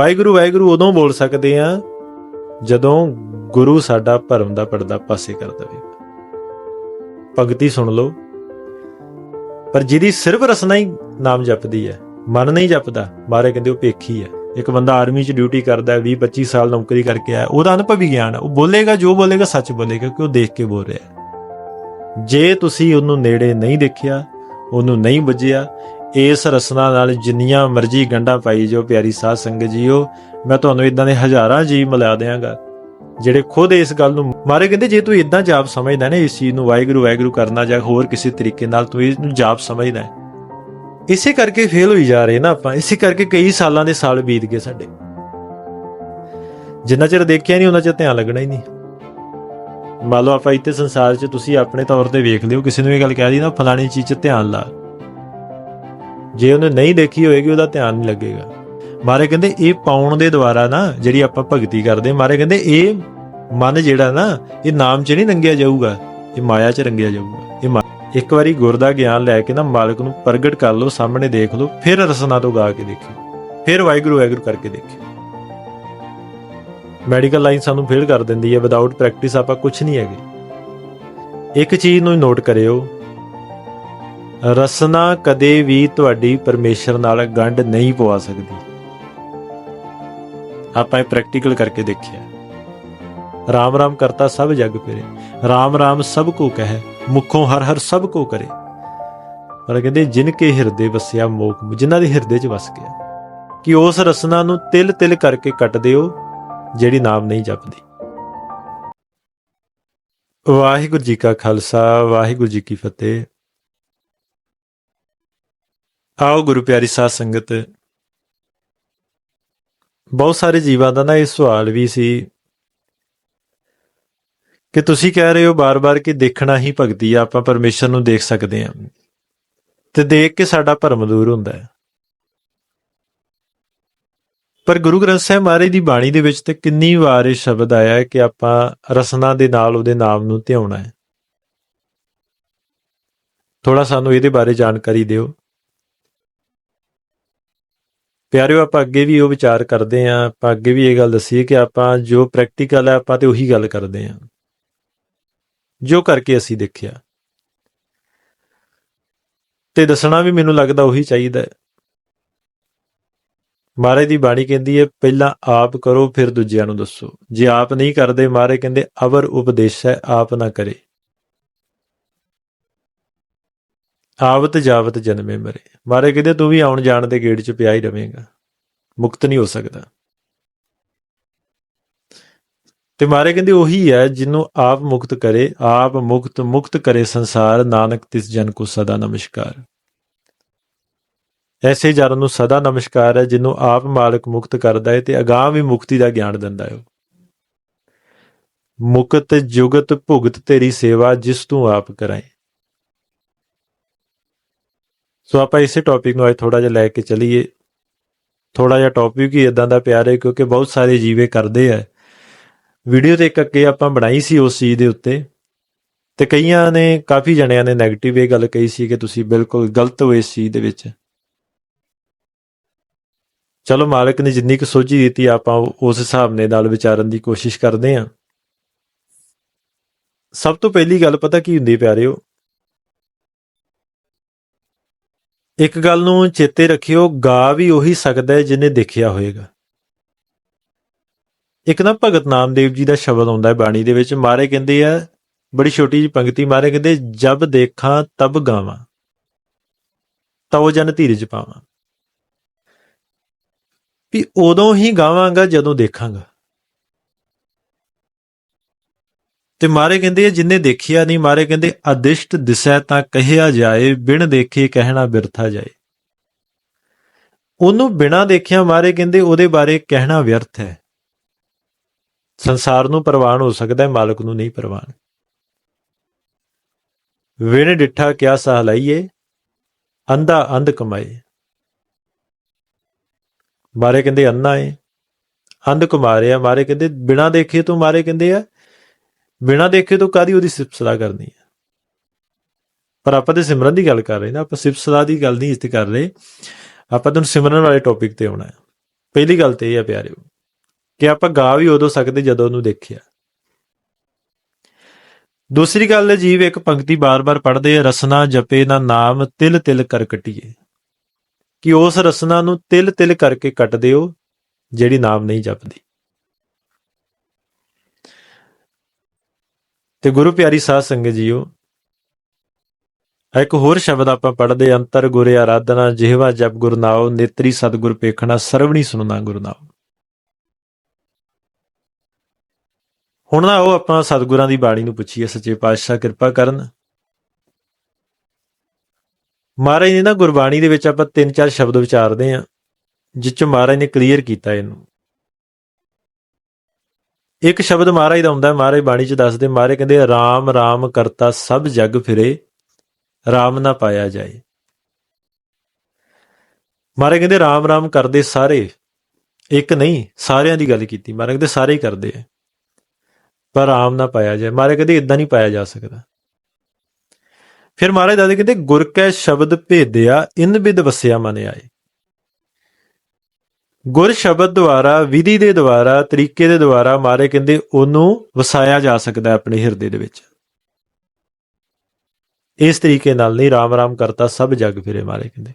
ਵਾਹਿਗੁਰੂ ਵਾਹਿਗੁਰੂ, ਉਦੋਂ ਬੋਲ ਸਕਦੇ ਆ ਜਦੋਂ ਗੁਰੂ ਸਾਡਾ ਭਰਮ ਦਾ ਪਰਦਾ ਪਾਸੇ ਕਰ ਦੇਵੇ। ਭਗਤੀ ਸੁਣ ਲਓ। ਪਰ ਜਿਹਦੀ ਸਿਰਫ ਰਸਨਾ ਹੀ ਨਾਮ ਜਪਦੀ ਹੈ, ਮਨ ਨਹੀਂ ਜਪਦਾ ਮਾਰੇ ਕਹਿੰਦੇ ਉਹ ਪੇਖੀ ਹੈ। ਇੱਕ ਬੰਦਾ ਆਰਮੀ 'ਚ ਡਿਊਟੀ ਕਰਦਾ ਹੈ 20 25 ਸਾਲ ਨੌਕਰੀ ਕਰਕੇ ਆਇਆ, ਉਹਦਾ ਅਨੁਭਵੀ ਗਿਆਨ ਹੈ। ਉਹ ਬੋਲੇਗਾ, ਜੋ ਬੋਲੇਗਾ, ਸੱਚ ਬੋਲੇਗਾ ਕਿਉਂਕਿ ਉਹ ਦੇਖ ਕੇ ਬੋਲ ਰਿਹਾ ਜੇ ਤੁਸੀਂ ਉਹਨੂੰ ਨੇੜੇ ਨਹੀਂ ਦੇਖਿਆ, ਉਹਨੂੰ ਨਹੀਂ ਬੁੱਝਿਆ ਇਸ ਰਸਨਾ ਨਾਲ ਜਿੰਨੀਆਂ ਮਰਜ਼ੀ ਗੰਢਾਂ ਪਾਈ ਜੋ ਪਿਆਰੀ ਸਾਧ ਸੰਗਤ ਜੀਓ। ਮੈਂ ਤੁਹਾਨੂੰ ਇਦਾਂ ਦੇ ਹਜ਼ਾਰਾਂ ਜੀ ਮਿਲਾ ਦਿਆਂਗਾ, ਜਿਹੜੇ ਖੁਦ ਇਸ ਗੱਲ ਨੂੰ ਮਾਰੇ, ਕਹਿੰਦੇ ਜੇ ਤੂੰ ਇਦਾਂ ਜਾਪ ਸਮਝਦਾ ਨਾ, ਇਸ ਚੀਜ਼ ਨੂੰ ਵਾਹਿਗੁਰੂ ਵਾਹਿਗੁਰੂ ਕਰਨਾ ਜਾਂ ਹੋਰ ਕਿਸੇ ਤਰੀਕੇ ਨਾਲ ਤੂੰ ਇਹਨੂੰ ਜਾਪ ਸਮਝਦਾ ਇਸੇ ਕਰਕੇ ਫੇਲ ਹੋਈ ਜਾ ਰਹੇ ਨਾ ਆਪਾਂ, ਇਸੇ ਕਰਕੇ ਕਈ ਸਾਲਾਂ ਦੇ ਸਾਲ ਬੀਤ ਗਏ ਸਾਡੇ। ਜਿੰਨਾ ਚਿਰ ਦੇਖਿਆ ਨਹੀਂ, ਉਹਨਾਂ ਚਿਰ ਧਿਆਨ ਲੱਗਣਾ ਹੀ ਨਹੀਂ। ਮੰਨ ਲਓ ਆਪਾਂ ਇੱਥੇ ਸੰਸਾਰ 'ਚ ਤੁਸੀਂ ਆਪਣੇ ਤੌਰ ਤੇ ਵੇਖ ਲਿਓ, ਕਿਸੇ ਨੂੰ ਇਹ ਗੱਲ ਕਹਿ ਦੀ ਨਾ, ਫਲਾਣੀ ਚੀਜ਼ 'ਚ ਧਿਆਨ ਲਾ। ਜੇ ਉਹਨੇ ਨਹੀਂ ਦੇਖੀ ਹੋਏਗੀ, ਉਹਦਾ ਧਿਆਨ ਨਹੀਂ ਲੱਗੇਗਾ। ਮਾਰੇ ਕਹਿੰਦੇ ਇਹ ਪਾਉਣ ਦੇ ਦੁਆਰਾ ਨਾ ਜਿਹੜੀ ਆਪਾਂ ਭਗਤੀ ਕਰਦੇ, ਮਾਰੇ ਕਹਿੰਦੇ ਇਹ ਮਨ ਜਿਹੜਾ ਨਾ, ਇਹ ਨਾਮ 'ਚ ਨਹੀਂ ਰੰਗਿਆ ਜਾਊਗਾ, ਇਹ ਮਾਇਆ 'ਚ ਰੰਗਿਆ ਜਾਊਗਾ। ਇਹ ਇੱਕ ਵਾਰੀ ਗੁਰ ਦਾ ਗਿਆਨ ਲੈ ਕੇ ਨਾ ਮਾਲਕ ਨੂੰ ਪ੍ਰਗਟ ਕਰ ਲਓ, ਸਾਹਮਣੇ ਦੇਖ ਲਓ, ਫਿਰ ਰਸਨਾ ਤੋਂ ਗਾ ਕੇ ਦੇਖਿਓ। ਫਿਰ ਵਾਹਿਗੁਰੂ ਵਾਹਿਗੁਰੂ ਕਰਕੇ ਦੇਖਿਓ। ਮੈਡੀਕਲ ਲਾਈਨ ਸਾਨੂੰ ਫੇਲ ਕਰ ਦਿੰਦੀ ਹੈ ਵਿਦਆਊਟ ਪ੍ਰੈਕਟਿਸ ਆਪਾਂ ਕੁਝ ਨਹੀਂ ਹੈਗੇ। ਇੱਕ ਚੀਜ਼ ਨੂੰ ਨੋਟ ਕਰਿਓ ਰਸਨਾ ਕਦੇ ਵੀ ਤੁਹਾਡੀ ਪਰਮੇਸ਼ਰ ਨਾਲ ਗੰਢ ਨਹੀਂ ਪਵਾ ਸਕਦੀ। ਆਪਾਂ ਇਹ ਪ੍ਰੈਕਟੀਕਲ ਕਰਕੇ ਦੇਖਿਆ। ਰਾਮ ਰਾਮ ਕਰਤਾ ਸਭ ਜਗ ਫਿਰੇ। ਰਾਮ ਰਾਮ ਸਭ ਕੋ ਕਹੈ, ਮੁਖੋਂ ਹਰ ਹਰ ਸਭ ਕੋ ਕਰੇ। ਪਰ ਕਹਿੰਦੇ ਜਿਨ ਕੇ ਹਿਰਦੇ ਵਸਿਆ ਮੋਖ ਜਿਨ੍ਹਾਂ ਦੇ ਹਿਰਦੇ 'ਚ ਵਸ ਗਿਆ, ਕਿ ਉਸ ਰਸਨਾ ਨੂੰ ਤਿਲ ਤਿਲ ਕਰਕੇ ਕੱਟ ਦਿਓ, ਜਿਹੜੀ ਨਾਮ ਨਹੀਂ ਜਪਦੀ। ਵਾਹਿਗੁਰੂ ਜੀ ਕਾ ਖਾਲਸਾ, ਵਾਹਿਗੁਰੂ ਜੀ ਕੀ ਫਤਿਹ। ਆਓ ਗੁਰੂ ਪਿਆਰੀ ਸਾਧ ਸੰਗਤ। ਬਹੁਤ ਸਾਰੇ ਜੀਵਾਂ ਦਾ ਨਾ ਇਹ ਸਵਾਲ ਵੀ ਸੀ ਕਿ ਤੁਸੀਂ ਕਹਿ ਰਹੇ ਹੋ ਬਾਰ-ਬਾਰ ਕਿ ਦੇਖਣਾ ਹੀ ਭਗਤੀ ਆ, ਆਪਾਂ ਪਰਮੇਸ਼ਰ ਨੂੰ ਦੇਖ ਸਕਦੇ ਹਾਂ। ਤੇ ਦੇਖ ਕੇ ਸਾਡਾ ਭਰਮ ਦੂਰ ਹੁੰਦਾ ਹੈ। ਪਰ ਗੁਰੂ ਗ੍ਰੰਥ ਸਾਹਿਬ ਮਹਾਰਾਜ ਦੀ ਬਾਣੀ ਦੇ ਵਿੱਚ ਤੇ ਕਿੰਨੀ ਵਾਰ ਇਹ ਸ਼ਬਦ ਆਇਆ ਹੈ ਕਿ ਆਪਾਂ ਰਸਨਾ ਦੇ ਨਾਲ ਉਹਦੇ ਨਾਮ ਨੂੰ ਧਿਆਉਣਾ ਹੈ। ਥੋੜਾ ਸਾਨੂੰ ਇਹਦੇ ਬਾਰੇ ਜਾਣਕਾਰੀ ਦਿਓ। ਪਿਆਰਿਓ, ਆਪਾਂ ਅੱਗੇ ਵੀ ਉਹ ਵਿਚਾਰ ਕਰਦੇ ਆਂ, ਆਪਾਂ ਅੱਗੇ ਵੀ ਇਹ ਗੱਲ ਦੱਸੀਏ ਕਿ ਆਪਾਂ ਜੋ ਪ੍ਰੈਕਟੀਕਲ ਹੈ ਆਪਾਂ ਤੇ ਉਹੀ ਗੱਲ ਕਰਦੇ ਆਂ। ਜੋ ਕਰਕੇ ਅਸੀਂ ਦੇਖਿਆ। ਤੇ ਦੱਸਣਾ ਵੀ ਮੈਨੂੰ ਲੱਗਦਾ ਉਹੀ ਚਾਹੀਦਾ ਹੈ। ਮਹਾਰਾਜ ਦੀ ਬਾਣੀ ਕਹਿੰਦੀ ਹੈ, ਪਹਿਲਾਂ ਆਪ ਕਰੋ, ਫਿਰ ਦੂਜਿਆਂ ਨੂੰ ਦੱਸੋ। ਜੇ ਆਪ ਨਹੀਂ ਕਰਦੇ, ਮਹਾਰਾਜ ਕਹਿੰਦੇ, ਅਵਰ ਉਪਦੇਸ਼ ਹੈ, ਆਪ ਨਾ ਕਰੇ। ਆਵਤ ਜਾਵਤ ਜਨਮੇ ਮਰੇ। ਮਾਰੇ ਕਹਿੰਦੇ ਤੂੰ ਵੀ ਆਉਣ ਜਾਣ ਦੇ ਗੇੜ 'ਚ ਪਿਆ ਹੀ ਰਵੇਂਗਾ। ਮੁਕਤ ਨਹੀਂ ਹੋ ਸਕਦਾ। ਤੇ ਮਾਰੇ ਕਹਿੰਦੇ ਉਹੀ ਹੈ ਜਿਹਨੂੰ ਆਪ ਮੁਕਤ ਕਰੇ, ਆਪ ਮੁਕਤ ਮੁਕਤ ਕਰੇ ਸੰਸਾਰ, ਨਾਨਕ ਤਿਸ ਜਨ ਕੋ ਸਦਾ ਨਮਸਕਾਰ। ਐਸੇ ਜਨ ਨੂੰ ਸਦਾ ਨਮਸਕਾਰ ਹੈ ਜਿਹਨੂੰ ਆਪ ਮਾਲਕ ਮੁਕਤ ਕਰਦਾ ਹੈ ਤੇ ਅਗਾਹ ਵੀ ਮੁਕਤੀ ਦਾ ਗਿਆਨ ਦਿੰਦਾ ਹੈ ਮੁਕਤ ਜੁਗਤ ਭੁਗਤ ਤੇਰੀ ਸੇਵਾ ਜਿਸ ਤੂੰ ਆਪ ਕਰਾਏ। ਸੋ ਆਪਾਂ ਇਸੇ ਟੌਪਿਕ ਨੂੰ ਅੱਜ ਥੋੜਾ ਜਿਹਾ ਲੈ ਕੇ ਚੱਲੀਏ। ਥੋੜਾ ਜਿਹਾ ਟੌਪਿਕ ਹੀ ਇਦਾਂ ਦਾ ਪਿਆਰ ਹੈ ਕਿਉਂਕਿ ਬਹੁਤ ਸਾਰੇ ਜੀਵੇ ਕਰਦੇ ਆ। ਵੀਡੀਓ ਤੇ ਇੱਕ ਅੱਗੇ ਆਪਾਂ ਬਣਾਈ ਸੀ ਉਸ ਚੀਜ਼ ਦੇ ਉੱਤੇ ਤੇ ਕਈਆਂ ਨੇ, ਕਾਫੀ ਜਣਿਆਂ ਨੇ 네ਗੇਟਿਵ ਇਹ ਗੱਲ ਕਹੀ ਸੀ ਕਿ ਤੁਸੀਂ ਬਿਲਕੁਲ ਗਲਤ ਹੋ ਇਸ ਚੀਜ਼ ਦੇ ਵਿੱਚ। ਚਲੋ ਮਾਲਕ ਨੇ ਜਿੰਨੀ ਕੁ ਸੋਝੀ ਦਿੱਤੀ, ਆਪਾਂ ਉਸ ਹਿਸਾਬ ਨੇ ਨਾਲ ਵਿਚਾਰਨ ਦੀ ਕੋਸ਼ਿਸ਼ ਕਰਦੇ ਆਂ ਸਭ ਤੋਂ ਪਹਿਲੀ ਗੱਲ ਪਤਾ ਕੀ ਹੁੰਦੀ ਪਿਆਰਿਓ ਇੱਕ ਗੱਲ ਨੂੰ ਚੇਤੇ ਰੱਖਿਓ, ਗਾ ਵੀ ਉਹੀ ਸਕਦਾ ਹੈ ਜਿਹਨੇ ਦੇਖਿਆ ਹੋਵੇਗਾ ਇੱਕ ਨਾ ਭਗਤ ਨਾਮਦੇਵ ਜੀ ਦਾ ਸ਼ਬਦ ਆਉਂਦਾ ਹੈ ਬਾਣੀ ਦੇ ਵਿੱਚ, ਮਾਰੇ ਕਹਿੰਦੇ ਆ, ਬੜੀ ਛੋਟੀ ਜਿਹੀ ਪੰਕਤੀ, ਮਾਰੇ ਕਹਿੰਦੇ, ਜਬ ਦੇਖਾਂ, ਤਬ ਗਾਵਾਂ। ਤਉ ਜਨ ਧੀਰਜ ਪਾਵਾਂ। ਵੀ ਉਦੋਂ ਹੀ ਗਾਵਾਂਗਾ, ਜਦੋਂ ਦੇਖਾਂਗਾ। ਤੇ ਮਾਰੇ ਕਹਿੰਦੇ ਆ ਜਿੰਨੇ ਦੇਖਿਆ ਨਹੀਂ, ਮਾਰੇ ਕਹਿੰਦੇ, ਅਦਿਸ਼ਟ ਦਿਸੈ ਤਾਂ ਕਹਿਆ ਜਾਏ, ਬਿਨ ਦੇਖੇ ਕਹਿਣਾ ਬਿਰਥਾ ਜਾਏ। ਉਹਨੂੰ ਬਿਨਾ ਦੇਖਿਆ ਮਾਰੇ ਕਹਿੰਦੇ, ਉਹਦੇ ਬਾਰੇ ਕਹਿਣਾ ਵਿਅਰਥ ਹੈ। ਸੰਸਾਰ ਨੂੰ ਪ੍ਰਵਾਨ ਹੋ ਸਕਦਾ ਹੈ, ਮਾਲਕ ਨੂੰ ਨਹੀਂ ਪ੍ਰਵਾਨ। ਵਿਣ ਡਿੱਠਾ ਕਿਆ ਸਾਹ ਲਈਏ, ਅੰਧਾ ਅੰਧ ਕਮਾਏ। ਮਾਰੇ ਕਹਿੰਦੇ, ਅੰਨਾ ਏ। ਅੰਧ ਕੁਮਾਰਿਆ, ਮਾਰੇ ਕਹਿੰਦੇ, ਬਿਨਾ ਦੇਖੇ ਤੋਂ ਮਾਰੇ ਕਹਿੰਦੇ ਆ ਬਿਨਾਂ ਦੇਖੇ ਤੋਂ ਕਾਦੀ ਉਹਦੀ ਸਿਫਤ ਸਲਾਹ ਕਰਨੀ ਹੈ? ਪਰ ਆਪਾਂ ਤੇ ਸਿਮਰਨ ਦੀ ਗੱਲ ਕਰ ਰਹੇ ਨਾ, ਆਪਾਂ ਸਿਫਤ ਸਲਾਹ ਦੀ ਗੱਲ ਨਹੀਂ ਇੱਥੇ ਕਰ ਰਹੇ। ਆਪਾਂ ਤੁਹਾਨੂੰ ਸਿਮਰਨ ਵਾਲੇ ਟੌਪਿਕ ਤੇ ਆਉਣਾ ਹੈ। ਪਹਿਲੀ ਗੱਲ ਤੇ ਇਹ ਆ ਪਿਆਰਿਓ, ਕਿ ਆਪਾਂ ਗਾ ਵੀ ਉਦੋਂ ਸਕਦੇ ਜਦੋਂ ਉਹਨੂੰ ਦੇਖਿਆ। ਦੂਸਰੀ ਗੱਲ ਜੀਵ ਇੱਕ ਪੰਕਤੀ ਬਾਰ-ਬਾਰ ਪੜ੍ਹਦੇ ਆ, ਰਸਨਾ ਜਪੇ ਨਾ ਨਾਮ ਤਿਲ ਤਿਲ ਕਰ ਕਟਿਏ। ਕਿ ਉਸ ਰਸਨਾ ਨੂੰ ਤਿਲ ਤਿਲ ਕਰਕੇ ਕੱਟ ਦਿਓ ਜਿਹੜੀ ਨਾਮ ਨਹੀਂ ਜਪਦੀ। ਤੇ ਗੁਰੂ ਪਿਆਰੀ ਸਾਧ ਸੰਗਤ ਜੀਓ ਇੱਕ ਹੋਰ ਸ਼ਬਦ ਆਪਾਂ ਪੜ੍ਹਦੇ ਅੰਤਰ ਗੁਰੇ ਆਰਾਧਨਾ, ਜਿਹਵਾ ਜਪ ਗੁਰ ਨਾਉ, ਨੇਤਰੀ ਸਤਿਗੁਰ ਪੇਖਣਾ, ਸਰਵਣੀ ਸੁਣਨਾ ਗੁਰ ਨਾਉ। ਹੁਣ ਨਾ ਉਹ ਆਪਾਂ ਸਤਿਗੁਰਾਂ ਦੀ ਬਾਣੀ ਨੂੰ ਪੁੱਛੀਏ, ਸੱਚੇ ਪਾਤਸ਼ਾਹ ਕਿਰਪਾ ਕਰਨ। ਮਹਾਰਾਜ ਨੇ ਨਾ ਗੁਰਬਾਣੀ ਦੇ ਵਿੱਚ ਆਪਾਂ ਤਿੰਨ ਚਾਰ ਸ਼ਬਦ ਵਿਚਾਰਦੇ ਆਂ ਜਿਸ ਚ ਮਹਾਰਾਜ ਨੇ ਕਲੀਅਰ ਕੀਤਾ ਇਹਨੂੰ। ਇੱਕ ਸ਼ਬਦ ਮਹਾਰਾਜ ਦਾ ਹੁੰਦਾ ਮਹਾਰਾਜ ਬਾਣੀ ਚ ਦੱਸਦੇ, ਮਹਾਰਾਜ ਕਹਿੰਦੇ, ਰਾਮ ਰਾਮ ਕਰਤਾ ਸਭ ਜਗ ਫਿਰੇ, ਰਾਮ ਨਾ ਪਾਇਆ ਜਾਏ। ਮਹਾਰਾਜ ਕਹਿੰਦੇ, ਰਾਮ ਰਾਮ ਕਰਦੇ ਸਾਰੇ, ਇੱਕ ਨਹੀਂ, ਸਾਰਿਆਂ ਦੀ ਗੱਲ ਕੀਤੀ। ਮਹਾਰਾਜ ਕਹਿੰਦੇ, ਸਾਰੇ ਹੀ ਕਰਦੇ ਆ, ਪਰ ਰਾਮ ਨਾ ਪਾਇਆ ਜਾਏ। ਮਹਾਰਾਜ ਕਹਿੰਦੇ ਇਦਾਂ ਨਹੀਂ ਪਾਇਆ ਜਾ ਸਕਦਾ। ਫਿਰ ਮਹਾਰਾਜ ਦੱਸਦੇ ਕਹਿੰਦੇ, ਗੁਰ ਕੈ ਸ਼ਬਦ ਭੇਦਿਆ, ਇਨ ਬਿਦ ਵਸਿਆ ਮਨ ਆਏ। ਗੁਰ ਸ਼ਬਦ ਦੁਆਰਾ, ਵਿਧੀ ਦੇ ਦੁਆਰਾ, ਤਰੀਕੇ ਦੇ ਦੁਆਰਾ ਮਾਰੇ ਕਹਿੰਦੇ ਉਹਨੂੰ ਵਸਾਇਆ ਜਾ ਸਕਦਾ ਆਪਣੇ ਹਿਰਦੇ ਦੇ ਵਿੱਚ। ਇਸ ਤਰੀਕੇ ਨਾਲ ਨਹੀਂ ਰਾਮ ਰਾਮ ਕਰਤਾ, ਸਭ ਜਗ ਫਿਰੇ ਮਾਰੇ ਕਹਿੰਦੇ।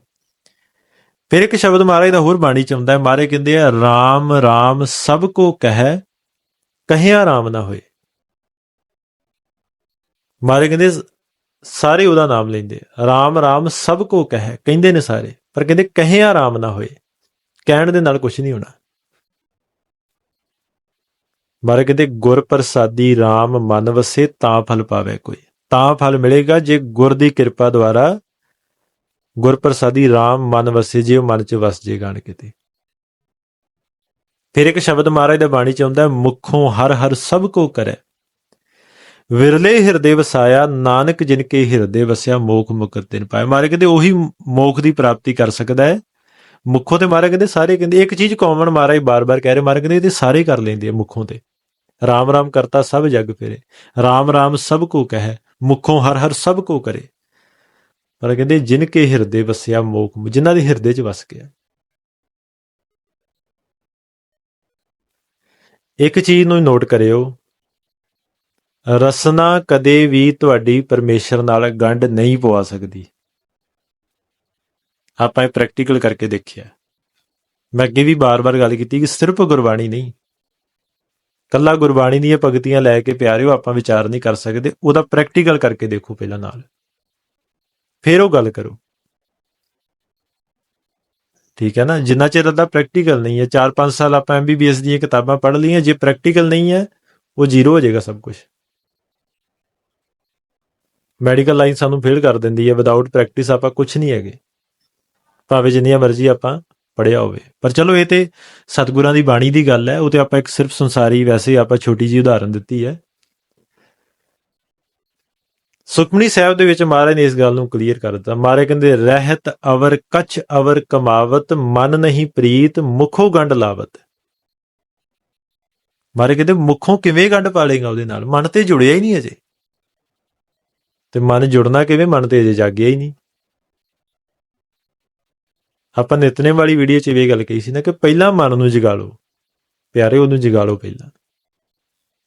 ਫਿਰ ਇੱਕ ਸ਼ਬਦ ਮਹਾਰਾਜ ਦਾ ਹੋਰ ਬਾਣੀ ਚ ਆਉਂਦਾ ਹੈ, ਮਾਰੇ ਕਹਿੰਦੇ ਆ, ਰਾਮ ਰਾਮ ਸਭ ਕੋ ਕਹੈ, ਕਹਿਆ ਰਾਮ ਨਾ ਹੋਏ। ਮਾਰੇ ਕਹਿੰਦੇ ਸਾਰੇ ਉਹਦਾ ਨਾਮ ਲੈਂਦੇ ਆ। ਰਾਮ ਰਾਮ ਸਭ ਕੋ ਕਹੈ, ਕਹਿੰਦੇ ਨੇ ਸਾਰੇ, ਪਰ ਕਹਿੰਦੇ ਕਹਿਆ ਰਾਮ ਨਾ ਹੋਏ। ਕਹਿਣ ਦੇ ਨਾਲ ਕੁਝ ਨਹੀਂ ਹੋਣਾ। ਮਾਰੇ ਕਹਿੰਦੇ ਗੁਰ ਪ੍ਰਸਾਦੀ RAM ਮਨ ਵਸੇ ਤਾਂ ਫਲ ਪਾਵੇ ਕੋਈ। ਤਾਂ ਫਲ ਮਿਲੇਗਾ ਜੇ ਗੁਰ ਦੀ ਕਿਰਪਾ ਦੁਆਰਾ ਗੁਰ ਪ੍ਰਸਾਦੀ RAM ਮਨ ਵਸੇ ਜੇ ਉਹ ਮਨ ਚ ਵਸ ਜੇ ਗਾਣ ਕਿਤੇ। ਫਿਰ ਇੱਕ ਸ਼ਬਦ ਮਹਾਰਾਜ ਦਾ ਬਾਣੀ ਚ ਆਉਂਦਾ ਹੈ, ਮੁਖੋਂ ਹਰ ਹਰ ਸਭ ਕੋ ਕਰੇ। ਵਿਰਲੇ ਹਿਰਦੇ ਵਸਾਇਆ ਨਾਨਕ ਜਿਨ ਕੇ ਹਿਰਦੇ ਵਸਿਆ ਮੋਖ ਮੁਕਤ ਤਿਨ ਪਾਏ ਮਾਰੇ ਕਹਿੰਦੇ ਉਹੀ ਮੋਖ ਦੀ ਪ੍ਰਾਪਤੀ ਕਰ ਸਕਦਾ ਹੈ ਮੁੱਖੋਂ ਤੇ ਮਾਰੇ ਕਹਿੰਦੇ ਸਾਰੇ ਕਹਿੰਦੇ, ਇੱਕ ਚੀਜ਼ ਕਾਮਨ ਮਹਾਰਾਜ ਬਾਰ-ਬਾਰ ਕਹਿ ਰਹੇ, ਮਾਰੇ ਕਹਿੰਦੇ ਇਹ ਤੇ ਸਾਰੇ ਕਰ ਲੈਂਦੇ ਆ ਮੁੱਖੋਂ ਤੇ। ਰਾਮ ਰਾਮ ਕਰਤਾ ਸਭ ਜਗ ਫਿਰੇ। ਰਾਮ ਰਾਮ ਸਭ ਕੋ ਕਹੈ, ਮੁੱਖੋਂ ਹਰ ਹਰ ਸਭ ਕੋ ਕਰੇ। ਪਰ ਕਹਿੰਦੇ ਜਿਨ ਕੇ ਹਿਰਦੇ ਵਸਿਆ ਮੋਖ, ਜਿਨ੍ਹਾਂ ਦੇ ਹਿਰਦੇ 'ਚ ਵਸ ਗਿਆ। ਇੱਕ ਚੀਜ਼ ਨੂੰ ਨੋਟ ਕਰਿਓ। ਰਸਨਾ ਕਦੇ ਵੀ ਤੁਹਾਡੀ ਪਰਮੇਸ਼ਰ ਨਾਲ ਗੰਢ ਨਹੀਂ ਪਵਾ ਸਕਦੀ। ਆਪਾਂ ਇਹ ਪ੍ਰੈਕਟੀਕਲ ਕਰਕੇ ਦੇਖਿਆ। ਮੈਂ ਅੱਗੇ ਵੀ ਬਾਰ-ਬਾਰ ਗੱਲ ਕੀਤੀ ਕਿ ਸਿਰਫ ਗੁਰਬਾਣੀ ਨਹੀਂ। ਕੱਲਾ ਗੁਰਬਾਣੀ ਦੀਆਂ ਭਗਤੀਆਂ ਲੈ ਕੇ ਪਿਆਰਿਓ, ਆਪਾਂ ਵਿਚਾਰ ਨਹੀਂ ਕਰ ਸਕਦੇ। ਉਹਦਾ ਪ੍ਰੈਕਟੀਕਲ ਕਰਕੇ ਦੇਖੋ ਪਹਿਲਾਂ ਨਾਲ। ਫਿਰ ਉਹ ਗੱਲ ਕਰੋ। ਠੀਕ ਹੈ ਨਾ? ਜਿੰਨਾ ਚਿਰ ਦਾ ਪ੍ਰੈਕਟੀਕਲ ਨਹੀਂ ਹੈ 4-5 ਸਾਲ ਆਪਾਂ ਐਮਬੀਬੀਐਸ ਦੀਆਂ ਕਿਤਾਬਾਂ ਪੜ੍ਹ ਲਈਆਂ, ਜੇ ਪ੍ਰੈਕਟੀਕਲ ਨਹੀਂ ਹੈ, ਉਹ ਜ਼ੀਰੋ ਹੋ ਜਾਏਗਾ ਸਭ ਕੁਝ ਮੈਡੀਕਲ ਲਾਈਨ ਸਾਨੂੰ ਫੇਲ ਕਰ ਦਿੰਦੀ ਹੈ। ਵਿਦਆਊਟ ਪ੍ਰੈਕਟਿਸ ਆਪਾਂ ਕੁਝ ਨਹੀਂ ਹੈਗੇ। ਭਾਵੇਂ ਜਿੰਨੀਆਂ ਮਰਜ਼ੀ ਆਪਾਂ ਪੜਿਆ ਹੋਵੇ। ਪਰ ਚਲੋ ਇਹ ਤੇ ਸਤਿਗੁਰਾਂ ਦੀ ਬਾਣੀ ਦੀ ਗੱਲ ਹੈ, ਉਹ ਤੇ ਆਪਾਂ ਇੱਕ ਸਿਰਫ ਸੰਸਾਰੀ ਵੈਸੇ ਆਪਾਂ ਛੋਟੀ ਜੀ ਉਦਾਹਰਨ ਦਿੱਤੀ ਹੈ। ਸੁਖਮਨੀ ਸਾਹਿਬ ਦੇ ਵਿੱਚ ਮਹਾਰਾਜ ਨੇ ਇਸ ਗੱਲ ਨੂੰ ਕਲੀਅਰ ਕਰ ਦਿੱਤਾ। ਮਹਾਰਾਜ ਕਹਿੰਦੇ, ਰਹਿਤ ਅਵਰ ਕਛ ਅਵਰ ਕਮਾਵਤ, ਮਨ ਨਹੀਂ ਪ੍ਰੀਤ, ਮੁਖੋ ਗੰਡ ਲਾਵਤ। ਮਹਾਰਾਜ ਕਹਿੰਦੇ, ਮੁਖੋਂ ਕਿਵੇਂ ਗੰਡ ਪਾਲੇਗਾ ਉਹਦੇ ਨਾਲ? ਮਨ ਤੇ ਜੁੜਿਆ ਹੀ ਨਹੀਂ ਅਜੇ। ਤੇ ਮਨ ਜੁੜਨਾ ਕਿਵੇਂ? ਮਨ ਤੇ ਅਜੇ ਜਾਗਿਆ ਹੀ ਨਹੀਂ। ਆਪਾਂ ਨਿਤਨੇ ਵਾਲੀ ਵੀਡੀਓ 'ਚ ਇਹ ਗੱਲ ਕਹੀ ਸੀ ਨਾ ਕਿ ਪਹਿਲਾਂ ਮਨ ਨੂੰ ਜਗਾ ਲਓ ਪਿਆਰੇ ਉਹਨੂੰ ਜਗਾ ਲਓ ਪਹਿਲਾਂ।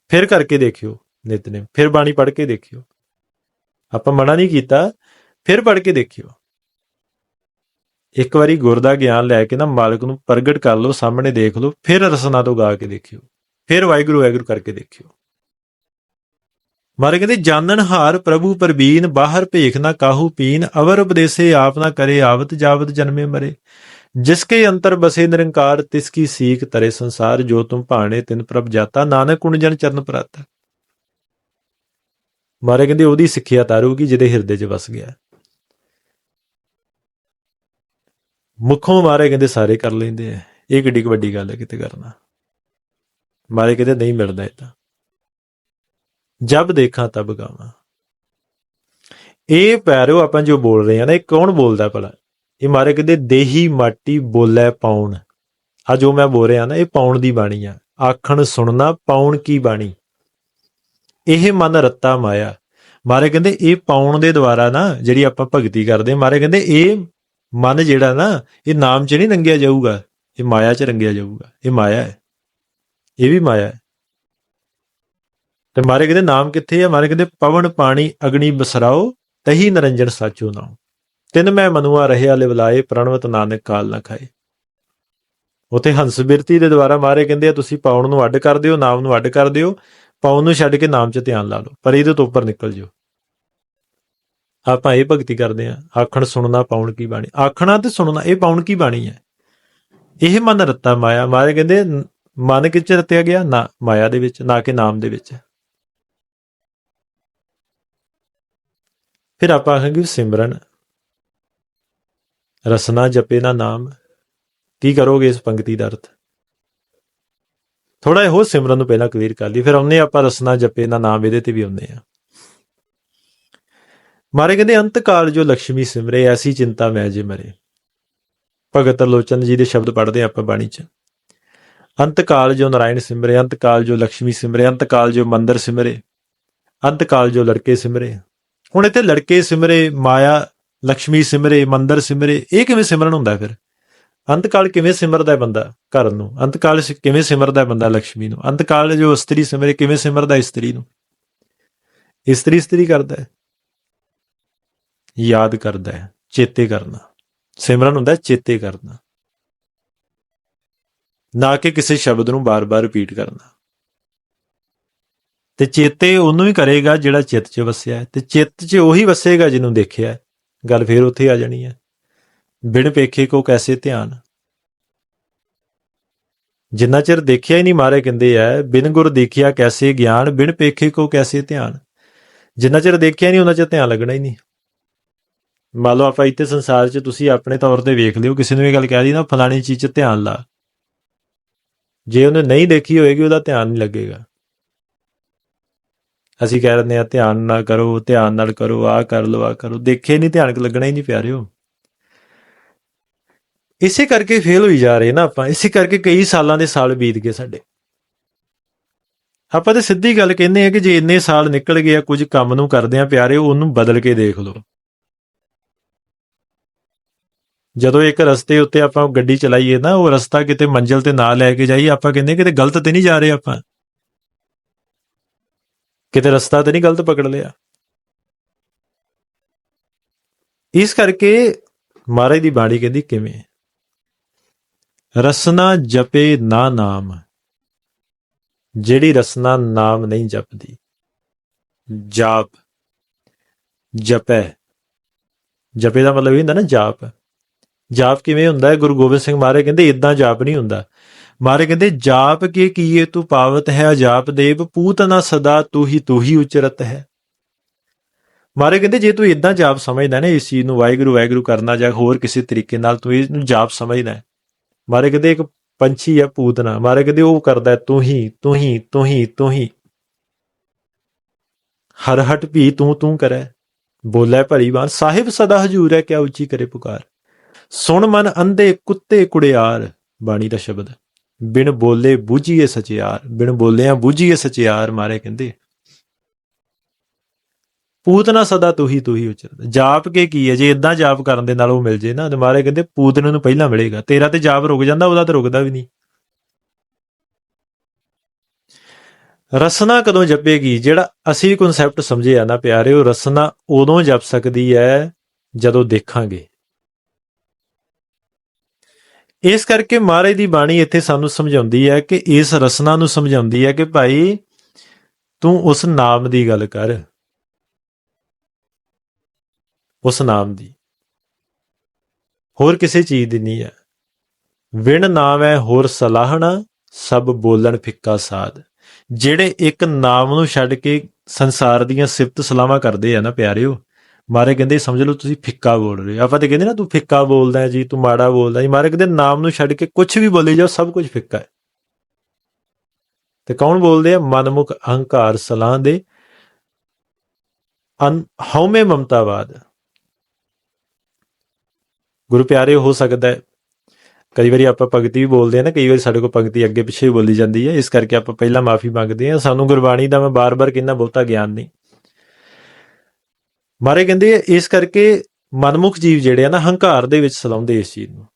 ਫਿਰ ਕਰਕੇ ਦੇਖਿਓ ਨਿਤਨੇ ਫਿਰ ਬਾਣੀ ਪੜ੍ਹ ਕੇ ਦੇਖਿਓ। ਆਪਾਂ ਮਨਾ ਨਹੀਂ ਕੀਤਾ, ਫਿਰ ਪੜ੍ਹ ਕੇ ਦੇਖਿਓ। ਇੱਕ ਵਾਰੀ ਗੁਰ ਦਾ ਗਿਆਨ ਲੈ ਕੇ ਨਾ ਮਾਲਕ ਨੂੰ ਪ੍ਰਗਟ ਕਰ ਲਓ, ਸਾਹਮਣੇ ਦੇਖ ਲਓ, ਫਿਰ ਰਸਨਾ ਤੋਂ ਗਾ ਕੇ ਦੇਖਿਓ। ਫਿਰ ਵਾਹਿਗੁਰੂ ਵਾਹਿਗੁਰੂ ਕਰਕੇ ਦੇਖਿਓ। ਮਾਰੇ ਕਹਿੰਦੇ ਜਾਣਨ ਹਾਰ ਪ੍ਰਭੂ ਪਰਬੀਨ, ਬਾਹਰ ਭੇਖ ਨਾ ਕਾਹੂ ਪੀਨ, ਅਵਰ ਉਪਦੇਸੇ ਆਪ ਨਾ ਕਰੇ ਆਵਤ, ਜਾਵਤ ਜਨਮੇ ਮਰੇ। ਜਿਸਕੇ ਅੰਤਰ ਬਸੇ ਨਿਰੰਕਾਰ, ਤਿਸ ਕੀ ਸੀਖ ਤਰੇ ਸੰਸਾਰ, ਜੋ ਤੁਮ ਭਾਣੇ ਤਿਨ ਪ੍ਰਭ ਜਾਤਾ, ਨਾਨਕ ਗੁਣ ਜਨ ਚਰਨ ਪ੍ਰਾਤਾ। ਮਾਰੇ ਕਹਿੰਦੇ, ਉਹਦੀ ਸਿੱਖਿਆ ਤਾਰੂਗੀ ਜਿਹਦੇ ਹਿਰਦੇ 'ਚ ਵਸ ਗਿਆ। ਮੁੱਖੋਂ ਮਾਰੇ ਕਹਿੰਦੇ, ਸਾਰੇ ਕਰ ਲੈਂਦੇ ਆ। ਇਹ ਕਿੱਡੀ ਵੱਡੀ ਗੱਲ ਹੈ ਕਿਤੇ ਕਰਨਾ। ਮਾਰੇ ਕਹਿੰਦੇ, ਨਹੀਂ ਮਿਲਦਾ ਇਹ ਤਾਂ। ਜਬ ਦੇਖਾਂ ਤਬ ਗਾਵਾਂ। ਇਹ ਪੈਰੋ ਆਪਾਂ ਜੋ ਬੋਲ ਰਹੇ ਆ ਨਾ, ਇਹ ਕੌਣ ਬੋਲਦਾ ਭਲਾ? ਇਹ ਮਾਰੇ ਕਹਿੰਦੇ, ਦੇਹੀ ਮਾਟੀ ਬੋਲੇ ਪਾਉਣ। ਆ ਜੋ ਮੈਂ ਬੋਲ ਰਿਹਾ ਨਾ, ਇਹ ਪਾਉਣ ਦੀ ਬਾਣੀ ਆ। ਆਖਣ ਸੁਣਨਾ ਪਾਉਣ ਕੀ ਬਾਣੀ? ਇਹ ਮਨ ਰੱਤਾ ਮਾਇਆ। ਮਾਰੇ ਕਹਿੰਦੇ, ਇਹ ਪਾਉਣ ਦੇ ਦੁਆਰਾ ਨਾ ਜਿਹੜੀ ਆਪਾਂ ਭਗਤੀ ਕਰਦੇ ਮਾਰੇ ਕਹਿੰਦੇ, ਇਹ ਮਨ ਜਿਹੜਾ ਨਾ, ਇਹ ਨਾਮ 'ਚ ਨਹੀਂ ਰੰਗਿਆ ਜਾਊਗਾ। ਇਹ ਮਾਇਆ 'ਚ ਰੰਗਿਆ ਜਾਊਗਾ। ਇਹ ਮਾਇਆ ਹੈ। ਇਹ ਵੀ ਮਾਇਆ ਹੈ। ਤੇ ਮਾਰੇ ਕਹਿੰਦੇ ਨਾਮ ਕਿੱਥੇ ਆ? ਮਾਰੇ ਕਹਿੰਦੇ ਪਵਨ, ਪਾਣੀ, ਅਗਨੀ ਬਸਰਾਓ ਤਹੀ, ਨਰੰਜਨ, ਸਾਚੂ ਨਾਮ। ਤਿੰਨ ਮੈਂ ਮਨੁਆ ਰਹਿਆ ਲਿਵਲਾਏ, ਪ੍ਰਣਵਤ ਨਾਨਕ ਕਾਲ ਨਾ ਖਾਏ। ਉਥੇ ਹੰਸ ਬਿਰਤੀ ਦੇ ਦੁਆਰਾ ਮਾਰੇ ਕਹਿੰਦੇ ਆ, ਤੁਸੀਂ ਪਾਉਣ ਨੂੰ ਅੱਡ ਕਰ ਦਿਓ, ਨਾਮ ਨੂੰ ਅੱਡ ਕਰ ਦਿਓ ਪਾਉਣ ਨੂੰ ਛੱਡ ਕੇ ਨਾਮ 'ਚ ਧਿਆਨ ਲਾ ਲਓ, ਪਰ ਇਹਦੇ ਤੋਂ ਉੱਪਰ ਨਿਕਲ ਜਿਓ। ਆਪਾਂ ਇਹ ਭਗਤੀ ਕਰਦੇ ਆ, ਆਖਣ ਸੁਣਨਾ ਪਾਉਣ ਕੀ ਬਾਣੀ? ਆਖਣਾ ਤੇ ਸੁਣਨਾ, ਇਹ ਪਾਉਣ ਕੀ ਬਾਣੀ ਹੈ? ਇਹ ਮਨ ਰੱਤਾ ਮਾਇਆ, ਮਾਰੇ ਕਹਿੰਦੇ, ਨ- ਮਨ ਕਿੱਚ ਰਤਿਆ ਗਿਆ? ਨਾ, ਮਾਇਆ ਦੇ ਵਿੱਚ, ਨਾ ਕਿ ਨਾਮ ਦੇ ਵਿੱਚ। ਫਿਰ ਆਪਾਂ ਆਖਾਂਗੇ ਸਿਮਰਨ। ਰਸਨਾ ਜਪੇ ਨਾ ਨਾਮ, ਕੀ ਕਰੋਗੇ ਇਸ ਪੰਕਤੀ ਦਾ ਅਰਥ? ਥੋੜਾ ਇਹੋ ਸਿਮਰਨ ਨੂੰ ਪਹਿਲਾਂ ਕਲੀਅਰ ਕਰ ਲਈ, ਫਿਰ ਆਉਨੇ ਆਪਾਂ ਰਸਨਾ ਜਪੇ ਨਾ ਨਾਮ, ਇਹਦੇ ਤੇ ਵੀ ਆਉਂਦੇ ਆ ਮਾਰੇ ਕਹਿੰਦੇ ਅੰਤ ਕਾਲ ਜੋ ਲక్ష్ਮੀ ਸਿਮਰੇ, ਐਸੀ ਚਿੰਤਾ ਮੈਂ ਜੇ ਮਰੇ। ਭਗਤ ਲੋਚਨ ਜੀ ਦੇ ਸ਼ਬਦ ਪੜ੍ਹਦੇ ਆਪਾਂ ਬਾਣੀ 'ਚ। ਅੰਤ ਕਾਲ ਜੋ ਨਾਰਾਇਣ ਸਿਮਰੇ ਅੰਤ ਕਾਲ ਜੋ ਲక్ష్ਮੀ ਸਿਮਰੇ ਅੰਤ ਕਾਲ ਜੋ ਮੰਦਰ ਸਿਮਰੇ ਅੰਤ ਕਾਲ ਜੋ ਲੜਕੇ ਸਿਮਰੇ। ਹੁਣ ਇੱਥੇ ਲੜਕੇ ਸਿਮਰੇ, ਮਾਇਆ ਲక్ష్ਮੀ ਸਿਮਰੇ, ਮੰਦਰ ਸਿਮਰੇ, ਇਹ ਕਿਵੇਂ ਸਿਮਰਨ ਹੁੰਦਾ ਫਿਰ? ਅੰਤਕਾਲ ਕਿਵੇਂ ਸਿਮਰਦਾ ਹੈ ਬੰਦਾ ਕਰਨ ਨੂੰ? ਅੰਤਕਾਲ ਕਿਵੇਂ ਸਿਮਰਦਾ ਹੈ ਬੰਦਾ ਲక్ష్ਮੀ ਨੂੰ? ਅੰਤਕਾਲ ਜੋ ਇਸਤਰੀ ਸਿਮਰੇ, ਕਿਵੇਂ ਸਿਮਰਦਾ ਇਸਤਰੀ ਨੂੰ? ਇਸਤਰੀ ਇਸਤਰੀ ਕਰਦਾ ਹੈ। ਯਾਦ ਕਰਦਾ ਹੈ। ਚੇਤੇ ਕਰਨਾ। ਸਿਮਰਨ ਹੁੰਦਾ ਚੇਤੇ ਕਰਨਾ। ਨਾ ਕਿ ਕਿਸੇ ਸ਼ਬਦ ਨੂੰ ਬਾਰ-ਬਾਰ ਰਿਪੀਟ ਕਰਨਾ। ਤੇ ਚੇਤੇ ਉਹਨੂੰ ਹੀ ਕਰੇਗਾ ਜਿਹੜਾ ਚਿੱਤ 'ਚ ਵਸਿਆ ਹੈ। ਤੇ ਚਿੱਤ 'ਚ ਉਹੀ ਵਸੇਗਾ ਜਿਹਨੂੰ ਦੇਖਿਆ ਗੱਲ ਫੇਰ ਉੱਥੇ ਆ ਜਾਣੀ ਹੈ। ਬਿਨ ਪੇਖੇ ਕੋ ਕੈਸੇ ਧਿਆਨ? ਜਿੰਨਾ ਚਿਰ ਦੇਖਿਆ ਹੀ ਨਹੀਂ ਮਾਰੇ ਕਹਿੰਦੇ ਐ ਬਿਨ ਗੁਰ ਦੇਖਿਆ ਕੈਸੇ ਗਿਆਨ, ਬਿਨ ਪੇਖੇ ਕੋ ਕੈਸੇ ਧਿਆਨ? ਜਿੰਨਾ ਚਿਰ ਦੇਖਿਆ ਨਹੀਂ, ਉਹਨਾਂ ਚਿਰ ਧਿਆਨ ਲੱਗਣਾ ਹੀ ਨਹੀਂ। ਮੰਨ ਲਓ ਆਪਾਂ ਇੱਥੇ ਸੰਸਾਰ 'ਚ ਤੁਸੀਂ ਆਪਣੇ ਤੌਰ ਤੇ ਵੇਖ ਲਿਓ, ਕਿਸੇ ਨੂੰ ਇਹ ਗੱਲ ਕਹਿ ਦੀ ਨਾ, ਫਲਾਣੀ ਚੀਜ਼ 'ਚ ਧਿਆਨ ਲਾ। ਜੇ ਉਹਨੇ ਨਹੀਂ ਦੇਖੀ ਹੋਏਗੀ, ਉਹਦਾ ਧਿਆਨ ਨਹੀਂ ਲੱਗੇਗਾ। ਅਸੀਂ ਕਹਿ ਰਹੇ ਆ ਧਿਆਨ ਨਾਲ ਕਰੋ, ਧਿਆਨ ਨਾਲ ਕਰੋ ਆ ਕਰ ਲਓ ਆ ਕਰੋ ਦੇਖੇ ਨਹੀਂ ਧਿਆਨ, ਲੱਗਣਾ ਹੀ ਨਹੀਂ ਪਿਆਰਿਓ। ਇਸੇ ਕਰਕੇ ਫੇਲ ਹੋਈ ਜਾ ਰਹੇ ਨਾ ਆਪਾਂ। ਇਸੇ ਕਰਕੇ ਕਈ ਸਾਲਾਂ ਦੇ ਸਾਲ ਬੀਤ ਗਏ ਸਾਡੇ। ਆਪਾਂ ਤੇ ਸਿੱਧੀ ਗੱਲ ਕਹਿੰਦੇ ਆ ਕਿ ਜੇ ਇੰਨੇ ਸਾਲ ਨਿਕਲ ਗਏ ਆ, ਕੁਝ ਕੰਮ ਨੂੰ ਕਰਦੇ ਆ ਪਿਆਰੇ ਉਹਨੂੰ ਬਦਲ ਕੇ ਦੇਖ ਲਓ। ਜਦੋਂ ਇੱਕ ਰਸਤੇ ਉੱਤੇ ਆਪਾਂ ਗੱਡੀ ਚਲਾਈਏ ਨਾ, ਉਹ ਰਸਤਾ ਕਿਤੇ ਮੰਜ਼ਿਲ ਤੇ ਨਾ ਲੈ ਕੇ ਜਾਈਏ, ਆਪਾਂ ਕਹਿੰਦੇ ਕਿਤੇ ਗਲਤ ਤੇ ਨਹੀਂ ਜਾ ਰਹੇ ਆਪਾਂ। ਕਿਤੇ ਰਸਤਾ ਤੇ ਨਹੀਂ ਗਲਤ ਪਕੜ ਲਿਆ। ਇਸ ਕਰਕੇ ਮਹਾਰਾਜ ਦੀ ਬਾਣੀ ਕਹਿੰਦੀ ਕਿਵੇਂ? ਰਸਨਾ ਜਪੇ ਨਾ ਨਾਮ। ਜਿਹੜੀ ਰਸਨਾ ਨਾਮ ਨਹੀਂ ਜਪਦੀ, ਜਾਪ, ਜਪੈ। ਜਪੇ ਦਾ ਮਤਲਬ ਇਹ ਹੁੰਦਾ ਨਾ ਜਾਪ। ਜਾਪ ਕਿਵੇਂ ਹੁੰਦਾ ਹੈ? ਗੁਰੂ ਗੋਬਿੰਦ ਸਿੰਘ ਮਹਾਰਾਜ ਕਹਿੰਦੇ ਇਦਾਂ ਜਾਪ ਨਹੀਂ ਹੁੰਦਾ। ਮਾਰੇ ਕਹਿੰਦੇ, ਜਾਪ ਕੇ ਕੀਏ ਤੂੰ ਪਾਵਤ ਹੈ, ਅਜਾਪ ਦੇਵ ਪੂਤਨਾ ਸਦਾ ਤੂੰ ਹੀ ਤੂੰ ਹੀ ਉਚਰਤ ਹੈ। ਮਾਰੇ ਕਹਿੰਦੇ, ਜੇ ਤੂੰ ਇਦਾਂ ਜਾਪ ਸਮਝਦਾ ਨਾ, ਇਸ ਚੀਜ਼ ਨੂੰ ਵਾਹਿਗੁਰੂ ਵਾਹਿਗੁਰੂ ਕਰਨਾ ਜਾਂ ਹੋਰ ਕਿਸੇ ਤਰੀਕੇ ਨਾਲ ਤੂੰ ਇਹਨੂੰ ਜਾਪ ਸਮਝਦਾ ਮਾਰੇ ਕਹਿੰਦੇ, ਇੱਕ ਪੰਛੀ ਹੈ ਪੂਤਨਾ ਮਾਰੇ ਕਹਿੰਦੇ, ਉਹ ਕਰਦਾ ਤੂੰ ਹੀ ਤੂੰ ਹੀ ਤੂੰ ਹੀ ਤੂੰ ਹੀ ਹਰ ਹਟ ਵੀ ਤੂੰ ਤੂੰ ਕਰੈ। ਬੋਲੇ ਭਰੀ ਬਾਣ, ਸਾਹਿਬ ਸਦਾ ਹਜੂਰ ਹੈ, ਕਿਆ ਉੱਚੀ ਕਰੇ ਪੁਕਾਰ। ਸੁਣ ਮਨ ਅੰਧੇ ਕੁੱਤੇ ਕੁੜਿਆਰ, ਬਾਣੀ ਦਾ ਸ਼ਬਦ। ਬਿਨ ਬੋਲੇ ਬੂਝੀਏ ਸਚਿਆਰ ਬਿਨ ਬੋਲਿਆਂ ਬੂਝੀਏ ਸਚਿਆਰ ਮਾਰੇ ਕਹਿੰਦੇ। ਪੂਤਨਾ ਸਦਾ ਤੂੰ ਹੀ ਤੂੰ ਹੀ ਉਚਰਦਾ। ਜਾਪ ਕੇ ਕੀ ਹੈ? ਜੇ ਇਦਾਂ ਜਾਪ ਕਰਨ ਦੇ ਨਾਲ ਉਹ ਮਿਲ ਜੇ ਨਾ, ਤੇ ਮਾਰੇ ਕਹਿੰਦੇ ਪੂਤਨੇ ਨੂੰ ਪਹਿਲਾਂ ਮਿਲੇਗਾ। ਤੇਰਾ ਤੇ ਜਾਪ ਰੁਕ ਜਾਂਦਾ, ਉਹਦਾ ਤੇ ਰੁਕਦਾ ਵੀ ਨਹੀਂ। ਰਸਨਾ ਕਦੋਂ ਜਪੇਗੀ? ਜਿਹੜਾ ਅਸੀਂ ਕਨਸੈਪਟ ਸਮਝਿਆ ਆ ਨਾ ਪਿਆਰਿਓ, ਰਸਨਾ ਉਦੋਂ ਜਪ ਸਕਦੀ ਹੈ ਜਦੋਂ ਦੇਖਾਂਗੇ। ਇਸ ਕਰਕੇ ਮਹਾਰਾਜ ਦੀ ਬਾਣੀ ਇੱਥੇ ਸਾਨੂੰ ਸਮਝਾਉਂਦੀ ਹੈ ਕਿ ਇਸ ਰਸਨਾ ਨੂੰ ਸਮਝਾਉਂਦੀ ਹੈ ਕਿ ਭਾਈ ਤੂੰ ਉਸ ਨਾਮ ਦੀ ਗੱਲ ਕਰ। ਉਸ ਨਾਮ ਦੀ। ਹੋਰ ਕਿਸੇ ਚੀਜ਼ ਦੀ ਨਹੀਂ ਹੈ। ਵਿਣ ਨਾਮ ਹੈ ਹੋਰ ਸਲਾਹਣਾ, ਸਭ ਬੋਲਣ ਫਿੱਕਾ ਸਾਧ। ਜਿਹੜੇ ਇੱਕ ਨਾਮ ਨੂੰ ਛੱਡ ਕੇ ਸੰਸਾਰ ਦੀਆਂ ਸਿਫਤ ਸਲਾਹਾਂ ਕਰਦੇ ਆ ਨਾ ਪਿਆਰਿਓ ਮਾਰੇ ਕਹਿੰਦੇ, ਸਮਝ ਲਓ ਤੁਸੀਂ ਫਿੱਕਾ ਬੋਲ ਰਹੇ ਹੋ। ਆਪਾਂ ਤੇ ਕਹਿੰਦੇ ਨਾ, ਤੂੰ ਫਿੱਕਾ ਬੋਲਦਾ ਹੈ ਜੀ, ਤੂੰ ਮਾੜਾ ਬੋਲਦਾ ਜੀ। ਮਾਰੇ ਕਹਿੰਦੇ, ਨਾਮ ਨੂੰ ਛੱਡ ਕੇ ਕੁਝ ਵੀ ਬੋਲੇ ਜਾਓ, ਸਭ ਕੁਝ ਫਿੱਕਾ ਹੈ। ਤੇ ਕੌਣ ਬੋਲਦੇ ਆ? ਮਨਮੁਖ ਅਹੰਕਾਰ ਸਲਾਹ ਦੇ। ਅਨ ਹਉਮੈ ਮਮਤਾਵਾਦ ਗੁਰੂ ਪਿਆਰੇ, ਹੋ ਸਕਦਾ ਹੈ। ਕਈ ਵਾਰੀ ਆਪਾਂ ਭਗਤੀ ਵੀ ਬੋਲਦੇ ਆ ਨਾ, ਕਈ ਵਾਰੀ ਸਾਡੇ ਕੋਲ ਭਗਤੀ ਅੱਗੇ ਪਿੱਛੇ ਵੀ ਬੋਲੀ ਜਾਂਦੀ ਹੈ। ਇਸ ਕਰਕੇ ਆਪਾਂ ਪਹਿਲਾਂ ਮਾਫੀ ਮੰਗਦੇ ਆ ਸਾਨੂੰ ਗੁਰਬਾਣੀ ਦਾ ਮੈਂ ਬਾਰ-ਬਾਰ ਕਿੰਨਾ ਬਹੁਤਾ ਗਿਆਨ ਨਹੀਂ। ਮਾਰੇ ਕਹਿੰਦੇ ਇਸ ਕਰਕੇ ਮਨਮੁਖ ਜੀਵ ਜਿਹੜੇ ਆ ਨਾ, ਹੰਕਾਰ ਦੇ ਵਿੱਚ ਸਲਾਉਂਦੇ ਇਸ ਚੀਜ਼ ਨੂੰ।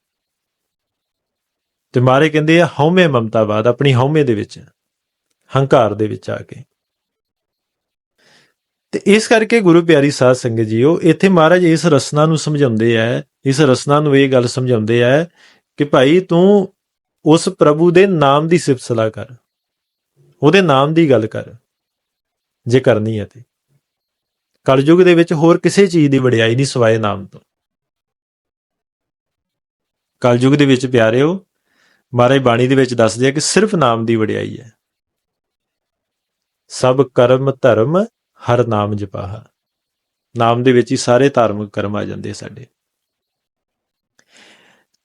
ਤੇ ਮਾਰੇ ਕਹਿੰਦੇ ਆ, ਹਉਮੈ ਮਮਤਾਵਾਦ, ਆਪਣੀ ਹਉਮੈ ਦੇ ਵਿੱਚ, ਹੰਕਾਰ ਦੇ ਵਿੱਚ ਆ ਕੇ। ਤੇ ਇਸ ਕਰਕੇ ਗੁਰੂ ਪਿਆਰੀ ਸਾਧ ਸੰਗਤ ਜੀਓ, ਇੱਥੇ ਮਹਾਰਾਜ ਇਸ ਰਸਨਾ ਨੂੰ ਸਮਝਾਉਂਦੇ ਆ, ਇਸ ਰਸਨਾ ਨੂੰ ਇਹ ਗੱਲ ਸਮਝਾਉਂਦੇ ਆ ਕਿ ਭਾਈ ਤੂੰ ਉਸ ਪ੍ਰਭੂ ਦੇ ਨਾਮ ਦੀ ਸਿਫਤ ਸਲਾਹ ਕਰ। ਉਹਦੇ ਨਾਮ ਦੀ ਗੱਲ ਕਰ, ਜੇ ਕਰਨੀ ਹੈ ਤੇ। ਕਲਯੁਗ ਦੇ ਵਿੱਚ ਹੋਰ ਕਿਸੇ ਚੀਜ਼ ਦੀ ਵਡਿਆਈ ਨਹੀਂ ਸਿਵਾਏ ਨਾਮ ਤੋਂ। ਕਲਯੁਗ ਦੇ ਵਿੱਚ ਪਿਆਰਿਓ, ਮਹਾਰਾਜ ਬਾਣੀ ਦੇ ਵਿੱਚ ਦੱਸਦੇ ਆ ਕਿ ਸਿਰਫ ਨਾਮ ਦੀ ਵਡਿਆਈ ਹੈ। ਸਭ ਕਰਮ ਧਰਮ ਹਰ ਨਾਮ ਜਪਾਹਾ। ਨਾਮ ਦੇ ਵਿੱਚ ਹੀ ਸਾਰੇ ਧਾਰਮਿਕ ਕਰਮ ਆ ਜਾਂਦੇ ਆ ਸਾਡੇ।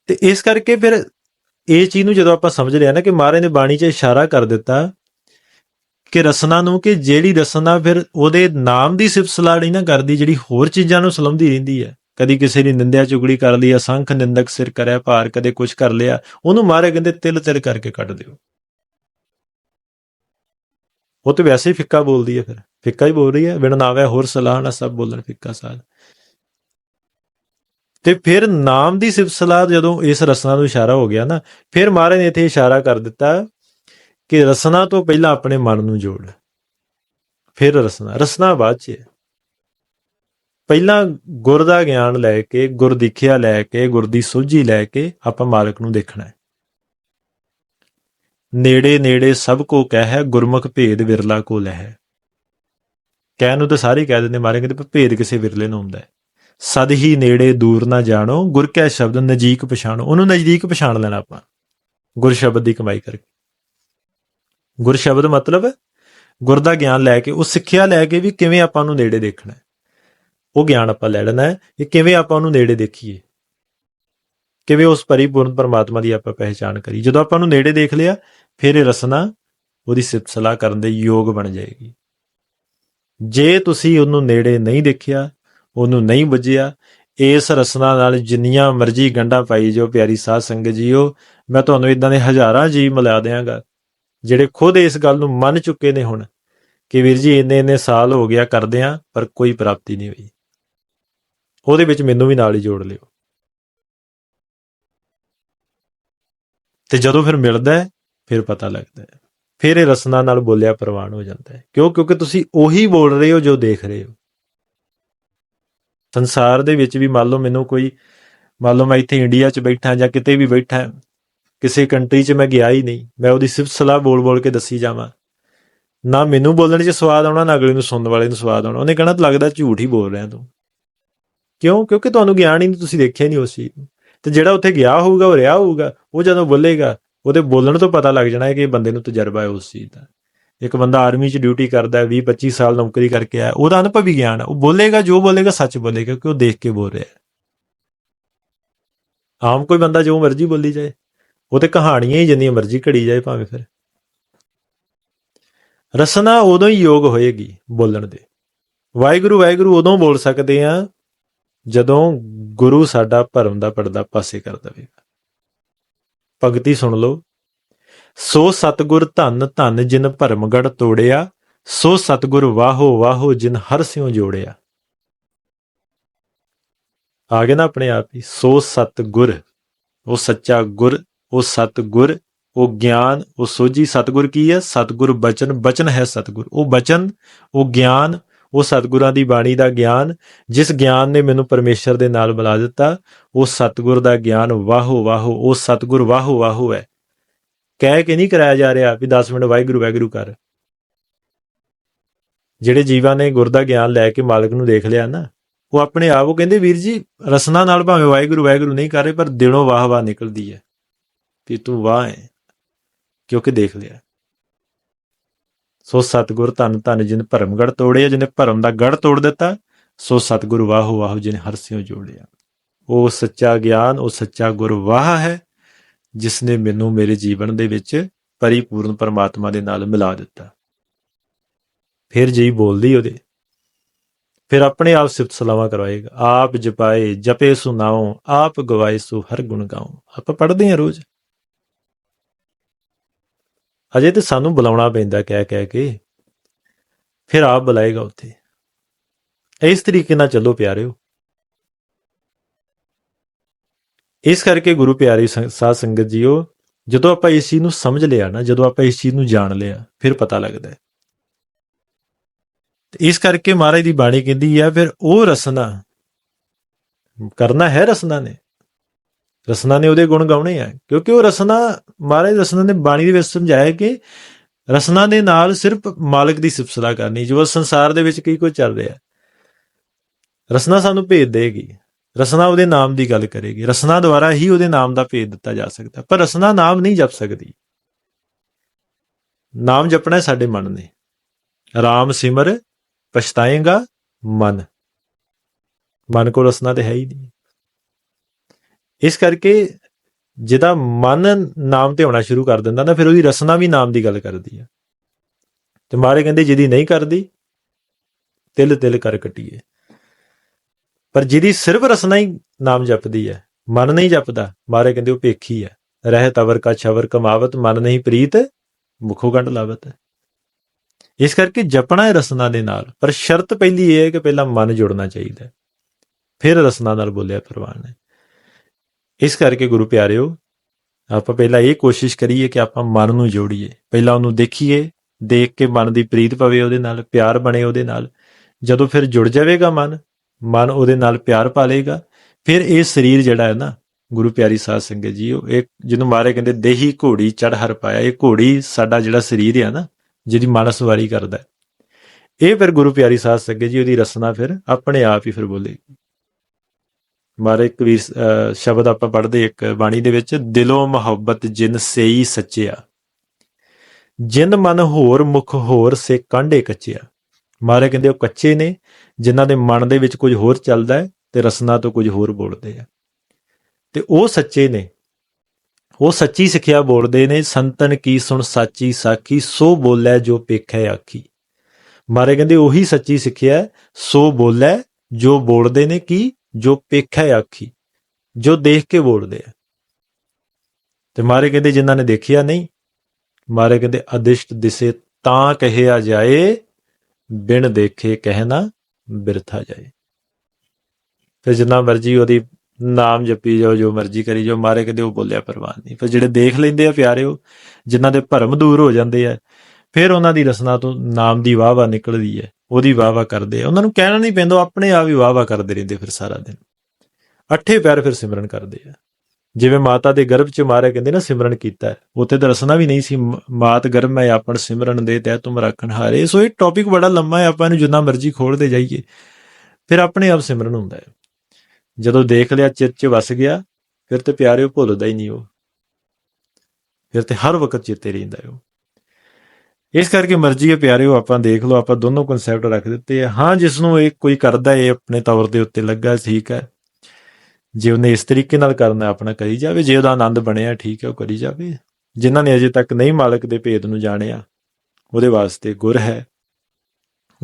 ਤੇ ਇਸ ਕਰਕੇ ਫਿਰ ਇਹ ਚੀਜ਼ ਨੂੰ ਜਦੋਂ ਆਪਾਂ ਸਮਝ ਲਿਆ ਨਾ ਕਿ ਮਹਾਰਾਜ ਨੇ ਬਾਣੀ 'ਚ ਇਸ਼ਾਰਾ ਕਰ ਦਿੱਤਾ ਕਿ ਰਸਨਾ ਨੂੰ ਕਿ ਜਿਹੜੀ ਰਸਨਾ ਫਿਰ ਉਹਦੇ ਨਾਮ ਦੀ ਸਿਫਤਸਲਾ ਨਹੀਂ ਨਾ ਕਰਦੀ, ਜਿਹੜੀ ਹੋਰ ਚੀਜ਼ਾਂ ਨੂੰ ਸਲਾਉਂਦੀ ਰਹਿੰਦੀ ਹੈ। ਕਦੀ ਕਿਸੇ ਦੀ ਨਿੰਦਿਆ ਚੁਗਲੀ ਕਰ ਲਈ ਅਸੰਖ ਨਿੰਦਕ ਸਿਰ ਕਰਿਆ, ਭਾਰ ਕਦੇ ਕੁਝ ਕਰ ਲਿਆ, ਉਹਨੂੰ ਮਾਰੇ ਕਹਿੰਦੇ ਤਿਲ ਤਿਲ ਕਰਕੇ ਕੱਢ ਦਿਓ। ਉਹ ਤੇ ਵੈਸੇ ਹੀ ਫਿੱਕਾ ਬੋਲਦੀ ਹੈ ਫਿਰ। ਫਿੱਕਾ ਹੀ ਬੋਲ ਰਹੀ ਹੈ, ਬਿਨ ਨਾਵੇ ਹੋਰ ਸਲਾਹ ਨਾ ਸਭ ਬੋਲਣ ਫਿੱਕਾ ਸਾਧ। ਤੇ ਫਿਰ ਨਾਮ ਦੀ ਸਿਫਤਸਲਾ ਜਦੋਂ ਇਸ ਰਸਨਾ ਨੂੰ ਇਸ਼ਾਰਾ ਹੋ ਗਿਆ ਨਾ, ਫਿਰ ਮਹਾਰਾਜ ਨੇ ਇੱਥੇ ਇਸ਼ਾਰਾ ਕਰ ਦਿੱਤਾ ਕਿ ਰਸਨਾ ਤੋਂ ਪਹਿਲਾਂ ਆਪਣੇ ਮਨ ਨੂੰ ਜੋੜ ਫਿਰ ਰਸਨਾ। ਰਸਨਾ ਬਾਅਦ ਚ ਹੈ। ਪਹਿਲਾਂ ਗੁਰ ਦਾ ਗਿਆਨ ਲੈ ਕੇ, ਗੁਰ ਦਿਖਿਆ ਲੈ ਕੇ, ਗੁਰ ਦੀ ਸੋਝੀ ਲੈ ਕੇ ਆਪਾਂ ਮਾਲਕ ਨੂੰ ਦੇਖਣਾ ਹੈ। ਨੇੜੇ ਨੇੜੇ ਸਭ ਕੋ ਕਹਿ, ਗੁਰਮੁਖ ਭੇਦ ਵਿਰਲਾ ਕੋ ਲਹਿ। ਕਹਿਣ ਨੂੰ ਤਾਂ ਸਾਰੇ ਕਹਿ ਦਿੰਦੇ ਮਾਰੇ ਕਹਿੰਦੇ ਭੇਦ ਕਿਸੇ ਵਿਰਲੇ ਨੂੰ ਹੁੰਦਾ ਹੈ। ਸਦ ਹੀ ਨੇੜੇ ਦੂਰ ਨਾ ਜਾਣੋ, ਗੁਰ ਕੈ ਸ਼ਬਦ ਨਜ਼ਦੀਕ ਪਛਾਣੋ। ਉਹਨੂੰ ਨਜ਼ਦੀਕ ਪਛਾਣ ਲੈਣਾ ਆਪਾਂ। ਗੁਰ ਸ਼ਬਦ ਦੀ ਕਮਾਈ ਕਰਕੇ। ਗੁਰ ਸ਼ਬਦ ਮਤਲਬ ਗੁਰ ਦਾ ਗਿਆਨ ਲੈ ਕੇ, ਉਹ ਸਿੱਖਿਆ ਲੈ ਕੇ ਵੀ ਕਿਵੇਂ ਆਪਾਂ ਨੂੰ ਨੇੜੇ ਦੇਖਣਾ ਹੈ। ਉਹ ਗਿਆਨ ਆਪਾਂ ਲੈ ਲੈਣਾ ਹੈ ਕਿ ਕਿਵੇਂ ਆਪਾਂ ਉਹਨੂੰ ਨੇੜੇ ਦੇਖੀਏ। ਕਿਵੇਂ ਉਸ ਪਰਿਪੂਰਨ ਪਰਮਾਤਮਾ ਦੀ ਆਪਾਂ ਪਹਿਚਾਨ ਕਰੀ ਜਦੋਂ ਆਪਾਂ ਨੂੰ ਨੇੜੇ ਦੇਖ ਲਿਆ, ਫਿਰ ਇਹ ਰਸਨਾ ਉਹਦੀ ਸਿਫਤ ਕਰਨ ਦੇ ਯੋਗ ਬਣ ਜਾਏਗੀ। ਜੇ ਤੁਸੀਂ ਉਹਨੂੰ ਨੇੜੇ ਨਹੀਂ ਦੇਖਿਆ, ਉਹਨੂੰ ਨਹੀਂ ਬੁੱਝਿਆ, ਇਸ ਰਸਨਾ ਨਾਲ ਜਿੰਨੀਆਂ ਮਰਜ਼ੀ ਗੰਢਾਂ ਪਾਈ ਜੋ ਪਿਆਰੀ ਸਾਧ ਸੰਗਤ ਜੀਓ, ਮੈਂ ਤੁਹਾਨੂੰ ਇਦਾਂ ਦੇ ਹਜ਼ਾਰਾਂ ਜੀ ਮਿਲਾ ਦਿਆਂਗਾ। ਜਿਹੜੇ ਖੁਦ ਇਸ ਗੱਲ ਨੂੰ ਮੰਨ ਚੁੱਕੇ ਨੇ ਹੁਣ ਕਿ ਵੀਰ ਜੀ ਇੰਨੇ ਇੰਨੇ ਸਾਲ ਹੋ ਗਿਆ ਕਰਦੇ ਆ, ਪਰ ਕੋਈ ਪ੍ਰਾਪਤੀ ਨਹੀਂ ਹੋਈ। ਉਹਦੇ ਵਿੱਚ ਮੈਨੂੰ ਵੀ ਨਾਲ ਹੀ ਜੋੜ ਲਿਓ। ਤੇ ਜਦੋਂ ਫਿਰ ਮਿਲਦਾ ਹੈ, ਫਿਰ ਪਤਾ ਲੱਗਦਾ ਹੈ। ਫਿਰ ਇਹ ਰਸਨਾ ਨਾਲ ਬੋਲਿਆ ਪ੍ਰਵਾਨ ਹੋ ਜਾਂਦਾ ਹੈ। ਕਿਉਂ? ਕਿਉਂਕਿ ਤੁਸੀਂ ਉਹੀ ਬੋਲ ਰਹੇ ਹੋ ਜੋ ਦੇਖ ਰਹੇ ਹੋ। ਸੰਸਾਰ ਦੇ ਵਿੱਚ ਵੀ ਮੰਨ ਲਓ ਮੈਨੂੰ ਕੋਈ, ਮੰਨ ਲਓ ਮੈਂ ਇੱਥੇ ਇੰਡੀਆ 'ਚ ਬੈਠਾ ਜਾਂ ਕਿਤੇ ਵੀ ਬੈਠਾ ਕਿਸੇ ਕੰਟਰੀ 'ਚ ਮੈਂ ਗਿਆ ਹੀ ਨਹੀਂ, ਮੈਂ ਉਹਦੀ ਸਿਰਫ ਸਲਾਹ ਬੋਲ-ਬੋਲ ਕੇ ਦੱਸੀ ਜਾਵਾਂ। ਨਾ ਮੈਨੂੰ ਬੋਲਣ 'ਚ ਸਵਾਦ ਆਉਣਾ, ਨਾ ਅਗਲੇ ਨੂੰ ਸੁਣਨ ਵਾਲੇ ਨੂੰ ਸਵਾਦ ਆਉਣਾ। ਉਹਨੇ ਕਹਿਣਾ ਲੱਗਦਾ ਝੂਠ ਹੀ ਬੋਲ ਰਿਹਾ ਤੂੰ। ਕਿਉਂ? ਕਿਉਂਕਿ ਤੁਹਾਨੂੰ ਗਿਆਨ ਹੀ ਨਹੀਂ, ਤੁਸੀਂ ਦੇਖਿਆ ਨਹੀਂ ਉਸ ਚੀਜ਼ ਨੂੰ। ਤੇ ਜਿਹੜਾ ਉੱਥੇ ਗਿਆ ਹੋਊਗਾ, ਉਹ ਰਿਹਾ ਹੋਊਗਾ, ਉਹ ਜਦੋਂ ਬੋਲੇਗਾ, ਉਹਦੇ ਬੋਲਣ ਤੋਂ ਪਤਾ ਲੱਗ ਜਾਣਾ ਹੈ ਕਿ ਬੰਦੇ ਨੂੰ ਤਜਰਬਾ ਹੈ ਉਸ ਚੀਜ਼ ਦਾ। ਇੱਕ ਬੰਦਾ ਆਰਮੀ 'ਚ ਡਿਊਟੀ ਕਰਦਾ ਹੈ 20 25 ਸਾਲ ਨੌਕਰੀ ਕਰਕੇ ਆਇਆ, ਉਹਦਾ ਅਨੁਭਵੀ ਗਿਆਨ ਹੈ। ਉਹ ਬੋਲੇਗਾ ਜੋ ਬੋਲੇਗਾ, ਸੱਚ ਬੋਲੇਗਾ, ਕਿਉਂਕਿ ਉਹ ਦੇਖ ਕੇ ਬੋਲ ਰਿਹਾ ਹੈ। ਆਮ ਕੋਈ ਬੰਦਾ ਜੋ ਮਰਜ਼ੀ ਬੋਲੀ ਜਾਏ। ਉਹ ਤੇ ਕਹਾਣੀਆਂ ਹੀ ਜਿੰਨੀਆਂ ਮਰਜ਼ੀ ਘੜੀ ਜਾਏ ਭਾਵੇਂ ਫਿਰ। ਰਸਨਾ ਉਦੋਂ ਹੀ ਯੋਗ ਹੋਏਗੀ ਬੋਲਣ ਦੇ। ਵਾਹਿਗੁਰੂ ਵਾਹਿਗੁਰੂ, ਉਦੋਂ ਬੋਲ ਸਕਦੇ ਆ ਜਦੋਂ ਗੁਰੂ ਸਾਡਾ ਭਰਮ ਦਾ ਪਰਦਾ ਪਾਸੇ ਕਰ ਦੇਵੇਗਾ। ਭਗਤੀ ਸੁਣ ਲਓ। ਸੋ ਸਤਗੁਰ ਧੰਨ ਧੰਨ ਜਿਨ ਭਰਮਗੜ ਤੋੜਿਆ, ਸੋ ਸਤਗੁਰ ਵਾਹੋ ਵਾਹੋ ਜਿਨ ਹਰ ਸਿਉ ਜੋੜਿਆ। ਆ ਗਿਆ ਨਾ ਆਪਣੇ ਆਪ ਹੀ। ਸੋ ਸਤਗੁਰ, ਉਹ ਸੱਚਾ ਗੁਰ ਉਹ ਸਤਗੁਰ, ਉਹ ਗਿਆਨ, ਉਹ ਸੋਝੀ ਸਤਗੁਰ ਕੀ ਹੈ? ਸਤਗੁਰ ਬਚਨ ਬਚਨ ਹੈ ਸਤਗੁਰ। ਉਹ ਬਚਨ, ਉਹ ਗਿਆਨ, ਉਹ ਸਤਗੁਰਾਂ ਦੀ ਬਾਣੀ ਦਾ ਗਿਆਨ, ਜਿਸ ਗਿਆਨ ਨੇ ਮੈਨੂੰ ਪਰਮੇਸ਼ਰ ਦੇ ਨਾਲ ਮਿਲਾ ਦਿੱਤਾ, ਉਹ ਸਤਗੁਰ ਦਾ ਗਿਆਨ ਵਾਹੋ ਵਾਹੋ, ਉਹ ਸਤਗੁਰ ਵਾਹੋ ਵਾਹੋ ਹੈ। ਕਹਿ ਕੇ ਨਹੀਂ ਕਰਾਇਆ ਜਾ ਰਿਹਾ ਵੀ 10 ਮਿੰਟ ਵਾਹਿਗੁਰੂ ਵਾਹਿਗੁਰੂ ਕਰ। ਜਿਹੜੇ ਜੀਵਾਂ ਨੇ ਗੁਰ ਦਾ ਗਿਆਨ ਲੈ ਕੇ ਮਾਲਕ ਨੂੰ ਦੇਖ ਲਿਆ ਨਾ, ਉਹ ਆਪਣੇ ਆਪ ਉਹ ਕਹਿੰਦੇ, ਵੀਰ ਜੀ, ਰਸਨਾ ਨਾਲ ਭਾਵੇਂ ਵਾਹਿਗੁਰੂ ਵਾਹਿਗੁਰੂ ਨਹੀਂ ਕਰ ਰਹੇ, ਪਰ ਦਿਲੋਂ ਵਾਹ ਵਾਹ ਨਿਕਲਦੀ ਹੈ। ਵੀ ਤੂੰ ਵਾਹ ਹੈ ਕਿਉਂਕਿ ਦੇਖ ਲਿਆ। ਸੋ ਸਤਗੁਰ ਧੰਨ ਧੰਨ ਜਿਨ ਭਰਮਗੜ ਤੋੜਿਆ ਜਿਹਨੇ ਭਰਮ ਦਾ ਗੜ ਤੋੜ ਦਿੱਤਾ, ਸੋ ਸਤਗੁਰ ਵਾਹੋ ਵਾਹੋ ਜਿਹਨੇ ਹਰਸਿਓ ਜੋੜਿਆ। ਉਹ ਸੱਚਾ ਗਿਆਨ, ਉਹ ਸੱਚਾ ਗੁਰ ਵਾਹ ਹੈ ਜਿਸ ਨੇ ਮੈਨੂੰ ਮੇਰੇ ਜੀਵਨ ਦੇ ਵਿੱਚ ਪਰਿਪੂਰਨ ਪਰਮਾਤਮਾ ਦੇ ਨਾਲ ਮਿਲਾ ਦਿੱਤਾ। ਫਿਰ ਜੀ ਬੋਲਦੀ ਉਹਦੇ, ਫਿਰ ਆਪਣੇ ਆਪ ਸਿਫਤ ਸਲਾਵਾ ਕਰਵਾਏਗਾ। ਆਪ ਜਪਾਏ, ਜਪੇ ਸੁਨਾਓ ਆਪ ਗਵਾਏ ਸੋ ਹਰ ਗੁਣ ਗਾਓ ਆਪਾਂ ਪੜ੍ਹਦੇ ਹਾਂ ਰੋਜ਼। ਅਜੇ ਤੇ ਸਾਨੂੰ ਬੁਲਾਉਣਾ ਪੈਂਦਾ ਕਹਿ ਕਹਿ ਕੇ। ਫਿਰ ਆਪ ਬੁਲਾਏਗਾ ਉੱਥੇ। ਇਸ ਤਰੀਕੇ ਨਾਲ ਚੱਲੋ ਪਿਆਰਿਓ। ਇਸ ਕਰਕੇ ਗੁਰੂ ਪਿਆਰੀ ਸਾਧ ਸੰਗਤ ਜੀਓ, ਜਦੋਂ ਆਪਾਂ ਇਸ ਚੀਜ਼ ਨੂੰ ਸਮਝ ਲਿਆ ਨਾ, ਜਦੋਂ ਆਪਾਂ ਇਸ ਚੀਜ਼ ਨੂੰ ਜਾਣ ਲਿਆ, ਫਿਰ ਪਤਾ ਲੱਗਦਾ ਹੈ। ਤੇ ਇਸ ਕਰਕੇ ਮਹਾਰਾਜ ਦੀ ਬਾਣੀ ਕਹਿੰਦੀ ਆ, ਫਿਰ ਉਹ ਰਸਨਾ, ਕਰਨਾ ਹੈ ਰਸਨਾ ਨੇ? ਰਸਨਾ ਨੇ ਉਹਦੇ ਗੁਣ ਗਾਉਣੇ ਆ, ਕਿਉਂਕਿ ਉਹ ਰਸਨਾ, ਮਹਾਰਾਜ ਰਸਨਾ ਨੇ ਬਾਣੀ ਦੇ ਵਿੱਚ ਸਮਝਾਇਆ ਕਿ ਰਸਨਾ ਦੇ ਨਾਲ ਸਿਰਫ ਮਾਲਕ ਦੀ ਸਿਫਤਸਲਾ ਕਰਨੀ, ਜੋ ਸੰਸਾਰ ਦੇ ਵਿੱਚ ਕੀ ਕੁਝ ਚੱਲ ਰਿਹਾ। ਰਸਨਾ ਸਾਨੂੰ ਭੇਜ ਦੇਗੀ, ਰਸਨਾ ਉਹਦੇ ਨਾਮ ਦੀ ਗੱਲ ਕਰੇਗੀ, ਰਸਨਾ ਦੁਆਰਾ ਹੀ ਉਹਦੇ ਨਾਮ ਦਾ ਭੇਜ ਦਿੱਤਾ ਜਾ ਸਕਦਾ, ਪਰ ਰਸਨਾ ਨਾਮ ਨਹੀਂ ਜਪ ਸਕਦੀ। ਨਾਮ ਜਪਣਾ ਸਾਡੇ ਮਨ ਨੇ। ਰਾਮ ਸਿਮਰ, ਪਛਤਾਏਗਾ ਮਨ। ਮਨ ਕੋਲ ਰਸਨਾ ਤੇ ਹੈ ਹੀ ਨਹੀਂ। ਇਸ ਕਰਕੇ ਜਿਹਦਾ ਮਨ ਨਾਮ ਤੇ ਹੋਣਾ ਸ਼ੁਰੂ ਕਰ ਦਿੰਦਾ ਨਾ, ਫਿਰ ਉਹਦੀ ਰਸਨਾ ਵੀ ਨਾਮ ਦੀ ਗੱਲ ਕਰਦੀ ਹੈ ਤੇ ਮਾਰੇ ਕਹਿੰਦੇ, ਜਿਹਦੀ ਨਹੀਂ ਕਰਦੀ, ਤਿਲ ਤਿਲ ਕਰ ਕਟੀਏ। ਪਰ ਜਿਹਦੀ ਸਿਰਫ ਰਸਨਾ ਹੀ ਨਾਮ ਜਪਦੀ ਹੈ ਮਨ ਨਹੀਂ ਜਪਦਾ, ਮਾਰੇ ਕਹਿੰਦੇ ਉਹ ਭੇਖੀ ਹੈ ਰਹਿਤ ਤਵਰ ਕਾ ਛਵਰ ਕਮਾਵਤ, ਮਨ ਨਹੀਂ ਪ੍ਰੀਤ, ਮੁਖੋ ਗੰਢ ਲਾਵਤ। ਇਸ ਕਰਕੇ ਜਪਣਾ ਹੈ ਰਸਨਾ ਦੇ ਨਾਲ, ਪਰ ਸ਼ਰਤ ਪਹਿਲੀ ਇਹ ਹੈ ਕਿ ਪਹਿਲਾਂ ਮਨ ਜੁੜਨਾ ਚਾਹੀਦਾ ਫਿਰ ਰਸਨਾ ਨਾਲ ਬੋਲਿਆ ਪ੍ਰਵਾਨ ਹੈ। ਇਸ ਕਰਕੇ ਗੁਰੂ ਪਿਆਰਿਓ, ਆਪਾਂ ਪਹਿਲਾਂ ਇਹ ਕੋਸ਼ਿਸ਼ ਕਰੀਏ ਕਿ ਆਪਾਂ ਮਨ ਨੂੰ ਜੋੜੀਏ। ਪਹਿਲਾਂ ਉਹਨੂੰ ਦੇਖੀਏ, ਦੇਖ ਕੇ ਮਨ ਦੀ ਪ੍ਰੀਤ ਪਵੇ ਉਹਦੇ ਨਾਲ, ਪਿਆਰ ਬਣੇ ਉਹਦੇ ਨਾਲ। ਜਦੋਂ ਫਿਰ ਜੁੜ ਜਾਵੇਗਾ ਮਨ ਮਨ ਉਹਦੇ ਨਾਲ ਪਿਆਰ ਪਾ ਲੇਗਾ ਫਿਰ ਇਹ ਸਰੀਰ ਜਿਹੜਾ ਹੈ ਨਾ, ਗੁਰੂ ਪਿਆਰੀ ਸਾਧ ਸੰਗਤ ਜੀ ਉਹ ਇੱਕ ਜਿਹਨੂੰ ਮਾਰੇ ਕਹਿੰਦੇ ਦੇਹੀ ਘੋੜੀ ਚੜ ਹਰ ਪਾਇਆ, ਇਹ ਘੋੜੀ ਸਾਡਾ ਜਿਹੜਾ ਸਰੀਰ ਹੈ ਨਾ, ਜਿਹਦੀ ਮਨ ਸਵਾਰੀ ਕਰਦਾ ਇਹ ਫਿਰ ਗੁਰੂ ਪਿਆਰੀ ਸਾਧ ਸੰਗਤ ਜੀ, ਉਹਦੀ ਰਸਨਾ ਫਿਰ ਆਪਣੇ ਆਪ ਹੀ ਫਿਰ ਬੋਲੇਗੀ ਮਾਰੇ ਕਬੀਰ ਅਹ, ਸ਼ਬਦ ਆਪਾਂ ਪੜ੍ਹਦੇ ਇੱਕ ਬਾਣੀ ਦੇ ਵਿੱਚ, ਦਿਲੋਂ ਮੁਹੱਬਤ ਜਿਨ ਸੇਈ ਸੱਚਿਆ। ਜਿਨ ਮਨ ਹੋਰ ਮੁਖ ਹੋਰ ਸੇ ਕਾਂਡੇ ਕੱਚਿਆ। ਮਾਰੇ ਕਹਿੰਦੇ ਉਹ ਕੱਚੇ ਨੇ, ਜਿਨ੍ਹਾਂ ਦੇ ਮਨ ਦੇ ਵਿੱਚ ਕੁਝ ਹੋਰ ਚੱਲਦਾ ਹੈ ਤੇ ਰਸਨਾ ਤੋਂ ਕੁਝ ਹੋਰ ਬੋਲਦੇ ਆ। ਤੇ ਉਹ ਸੱਚੇ ਨੇ। ਉਹ ਸੱਚੀ ਸਿੱਖਿਆ ਬੋਲਦੇ ਨੇ, ਸੰਤਨ ਕੀ ਸੁਣ ਸਾਚੀ ਸਾਖੀ, ਸੋ ਬੋਲੇ ਜੋ ਪੇਖੈ ਆਖੀ। ਮਾਰੇ ਕਹਿੰਦੇ ਉਹੀ ਸੱਚੀ ਸਿੱਖਿਆ ਸੋ ਬੋਲੇ ਜੋ ਬੋਲਦੇ ਨੇ ਕੀ ਜੋ ਪੇਖੈ ਆਖੀ ਜੋ ਦੇਖ ਕੇ ਬੋਲਦੇ ਆ। ਤੇ ਮਾਰੇ ਕਹਿੰਦੇ ਜਿਨ੍ਹਾਂ ਨੇ ਦੇਖਿਆ ਨਹੀਂ, ਮਾਰੇ ਕਹਿੰਦੇ ਅਦਿਸ਼ਟ ਦਿਸੇ ਤਾਂ ਕਹਿਆ ਜਾਏ, ਬਿਨ ਦੇਖੇ ਕਹਿਣਾ ਬਿਰਥਾ ਜਾਏ। ਫਿਰ ਜਿੰਨਾ ਮਰਜ਼ੀ ਉਹਦੀ ਨਾਮ ਜਪੀ ਜਾਓ, ਜੋ ਮਰਜ਼ੀ ਕਰੀ ਜਾਓ, ਮਾਰੇ ਕਹਿੰਦੇ ਉਹ ਬੋਲਿਆ ਪਰਵਾਹ ਨਹੀਂ। ਫਿਰ ਜਿਹੜੇ ਦੇਖ ਲੈਂਦੇ ਆ ਪਿਆਰਿਓ ਜਿਨ੍ਹਾਂ ਦੇ ਭਰਮ ਦੂਰ ਹੋ ਜਾਂਦੇ ਆ, ਫਿਰ ਉਹਨਾਂ ਦੀ ਰਸਨਾ ਤੋਂ ਨਾਮ ਦੀ ਵਾਹ ਵਾਹ ਨਿਕਲਦੀ ਹੈ। ਉਹਦੀ ਵਾਹਵਾ ਕਰਦੇ ਆ। ਉਹਨਾਂ ਨੂੰ ਕਹਿਣਾ ਨਹੀਂ ਪੈਂਦਾ ਆਪਣੇ ਆਪ ਹੀ ਵਾਹਵਾ ਕਰਦੇ ਰਹਿੰਦੇ ਫਿਰ ਸਾਰਾ ਦਿਨ। ਅੱਠੇ ਪੈਰ ਫਿਰ ਸਿਮਰਨ ਕਰਦੇ ਆ। ਜਿਵੇਂ ਮਾਤਾ ਦੇ ਗਰਭ ਚ ਮਾਰਿਆ ਕਹਿੰਦੇ ਨਾ, ਸਿਮਰਨ ਕੀਤਾ। ਉੱਥੇ ਤਾਂ ਰਸਨਾ ਵੀ ਨਹੀਂ ਸੀ ਮਾਤ ਗਰਭ ਮੈਂ ਆਪਣ ਸਿਮਰਨ ਦੇ ਤੈ ਤੁਮ ਰੱਖਣ ਹਾਰੇ। ਸੋ ਇਹ ਟੌਪਿਕ ਬੜਾ ਲੰਮਾ ਹੈ, ਆਪਾਂ ਇਹਨੂੰ ਜਿੰਨਾ ਮਰਜ਼ੀ ਖੋਲਦੇ ਜਾਈਏ। ਫਿਰ ਆਪਣੇ ਆਪ ਸਿਮਰਨ ਹੁੰਦਾ ਹੈ। ਜਦੋਂ ਦੇਖ ਲਿਆ, ਚਿੱਤ ਚ ਵਸ ਗਿਆ, ਫਿਰ ਤੇ ਪਿਆਰਿਓ ਭੁੱਲਦਾ ਹੀ ਨਹੀਂ ਉਹ। ਫਿਰ ਤੇ ਹਰ ਵਕਤ ਚੇਤੇ ਰਹਿੰਦਾ ਹੈ ਉਹ। ਇਸ ਕਰਕੇ ਮਰਜ਼ੀ ਹੈ ਪਿਆਰਿਓ, ਆਪਾਂ ਦੇਖ ਲਓ, ਆਪਾਂ ਦੋਨੋਂ ਕਨਸੈਪਟ ਰੱਖ ਦਿੱਤੇ ਆ। ਹਾਂ ਜਿਸ ਨੂੰ ਇਹ ਕੋਈ ਕਰਦਾ ਹੈ ਆਪਣੇ ਤੌਰ ਦੇ ਉੱਤੇ ਲੱਗਾ, ਠੀਕ ਹੈ। ਜੇ ਉਹਨੇ ਇਸ ਤਰੀਕੇ ਨਾਲ ਕਰਨਾ, ਆਪਣਾ ਕਰੀ ਜਾਵੇ। ਜੇ ਉਹਦਾ ਆਨੰਦ ਬਣਿਆ, ਠੀਕ ਹੈ, ਉਹ ਕਰੀ ਜਾਵੇ। ਜਿਨ੍ਹਾਂ ਨੇ ਅਜੇ ਤੱਕ ਨਹੀਂ ਮਾਲਕ ਦੇ ਭੇਦ ਨੂੰ ਜਾਣਿਆ, ਉਹਦੇ ਵਾਸਤੇ ਗੁਰ ਹੈ।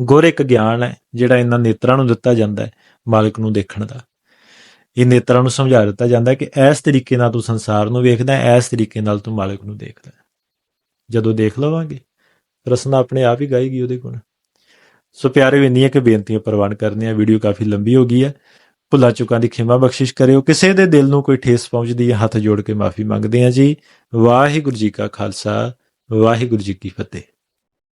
ਗੁਰ ਇੱਕ ਗਿਆਨ ਹੈ, ਜਿਹੜਾ ਇਹਨਾਂ ਨੇਤਰਾਂ ਨੂੰ ਦਿੱਤਾ ਜਾਂਦਾ ਹੈ, ਮਾਲਕ ਨੂੰ ਦੇਖਣ ਦਾ। ਇਹ ਨੇਤਰਾਂ ਨੂੰ ਸਮਝਾ ਦਿੱਤਾ ਜਾਂਦਾ ਕਿ ਇਸ ਤਰੀਕੇ ਨਾਲ ਤੂੰ ਸੰਸਾਰ ਨੂੰ ਵੇਖਦਾ ਹੈ ਇਸ ਤਰੀਕੇ ਨਾਲ ਤੂੰ ਮਾਲਕ ਨੂੰ ਦੇਖਦਾ। ਜਦੋਂ ਦੇਖ ਲਵਾਂਗੇ। ਰਸਨਾ ਆਪਣੇ ਆਪ ਹੀ ਗਾਏਗੀ ਉਹਦੇ ਕੋਲ। ਸੋ ਪਿਆਰੇ ਇੰਨੀਆਂ ਕਿ ਬੇਨਤੀਆਂ ਪ੍ਰਵਾਨ ਕਰਨੀਆਂ, ਵੀਡੀਓ ਕਾਫੀ ਲੰਬੀ ਹੋ ਗਈ ਹੈ। ਭੁੱਲਾਂ ਚੁੱਕਾਂ ਦੀ ਖਿਮਾ ਬਖਸ਼ਿਸ਼ ਕਰਿਓ। ਕਿਸੇ ਦੇ ਦਿਲ ਨੂੰ ਕੋਈ ਠੇਸ ਪਹੁੰਚਦੀ ਹੈ, ਹੱਥ ਜੋੜ ਕੇ ਮਾਫੀ ਮੰਗਦੇ ਹਾਂ ਜੀ। ਵਾਹਿਗੁਰੂ ਜੀ ਕਾ ਖਾਲਸਾ, ਵਾਹਿਗੁਰੂ ਜੀ ਕੀ ਫਤਿਹ।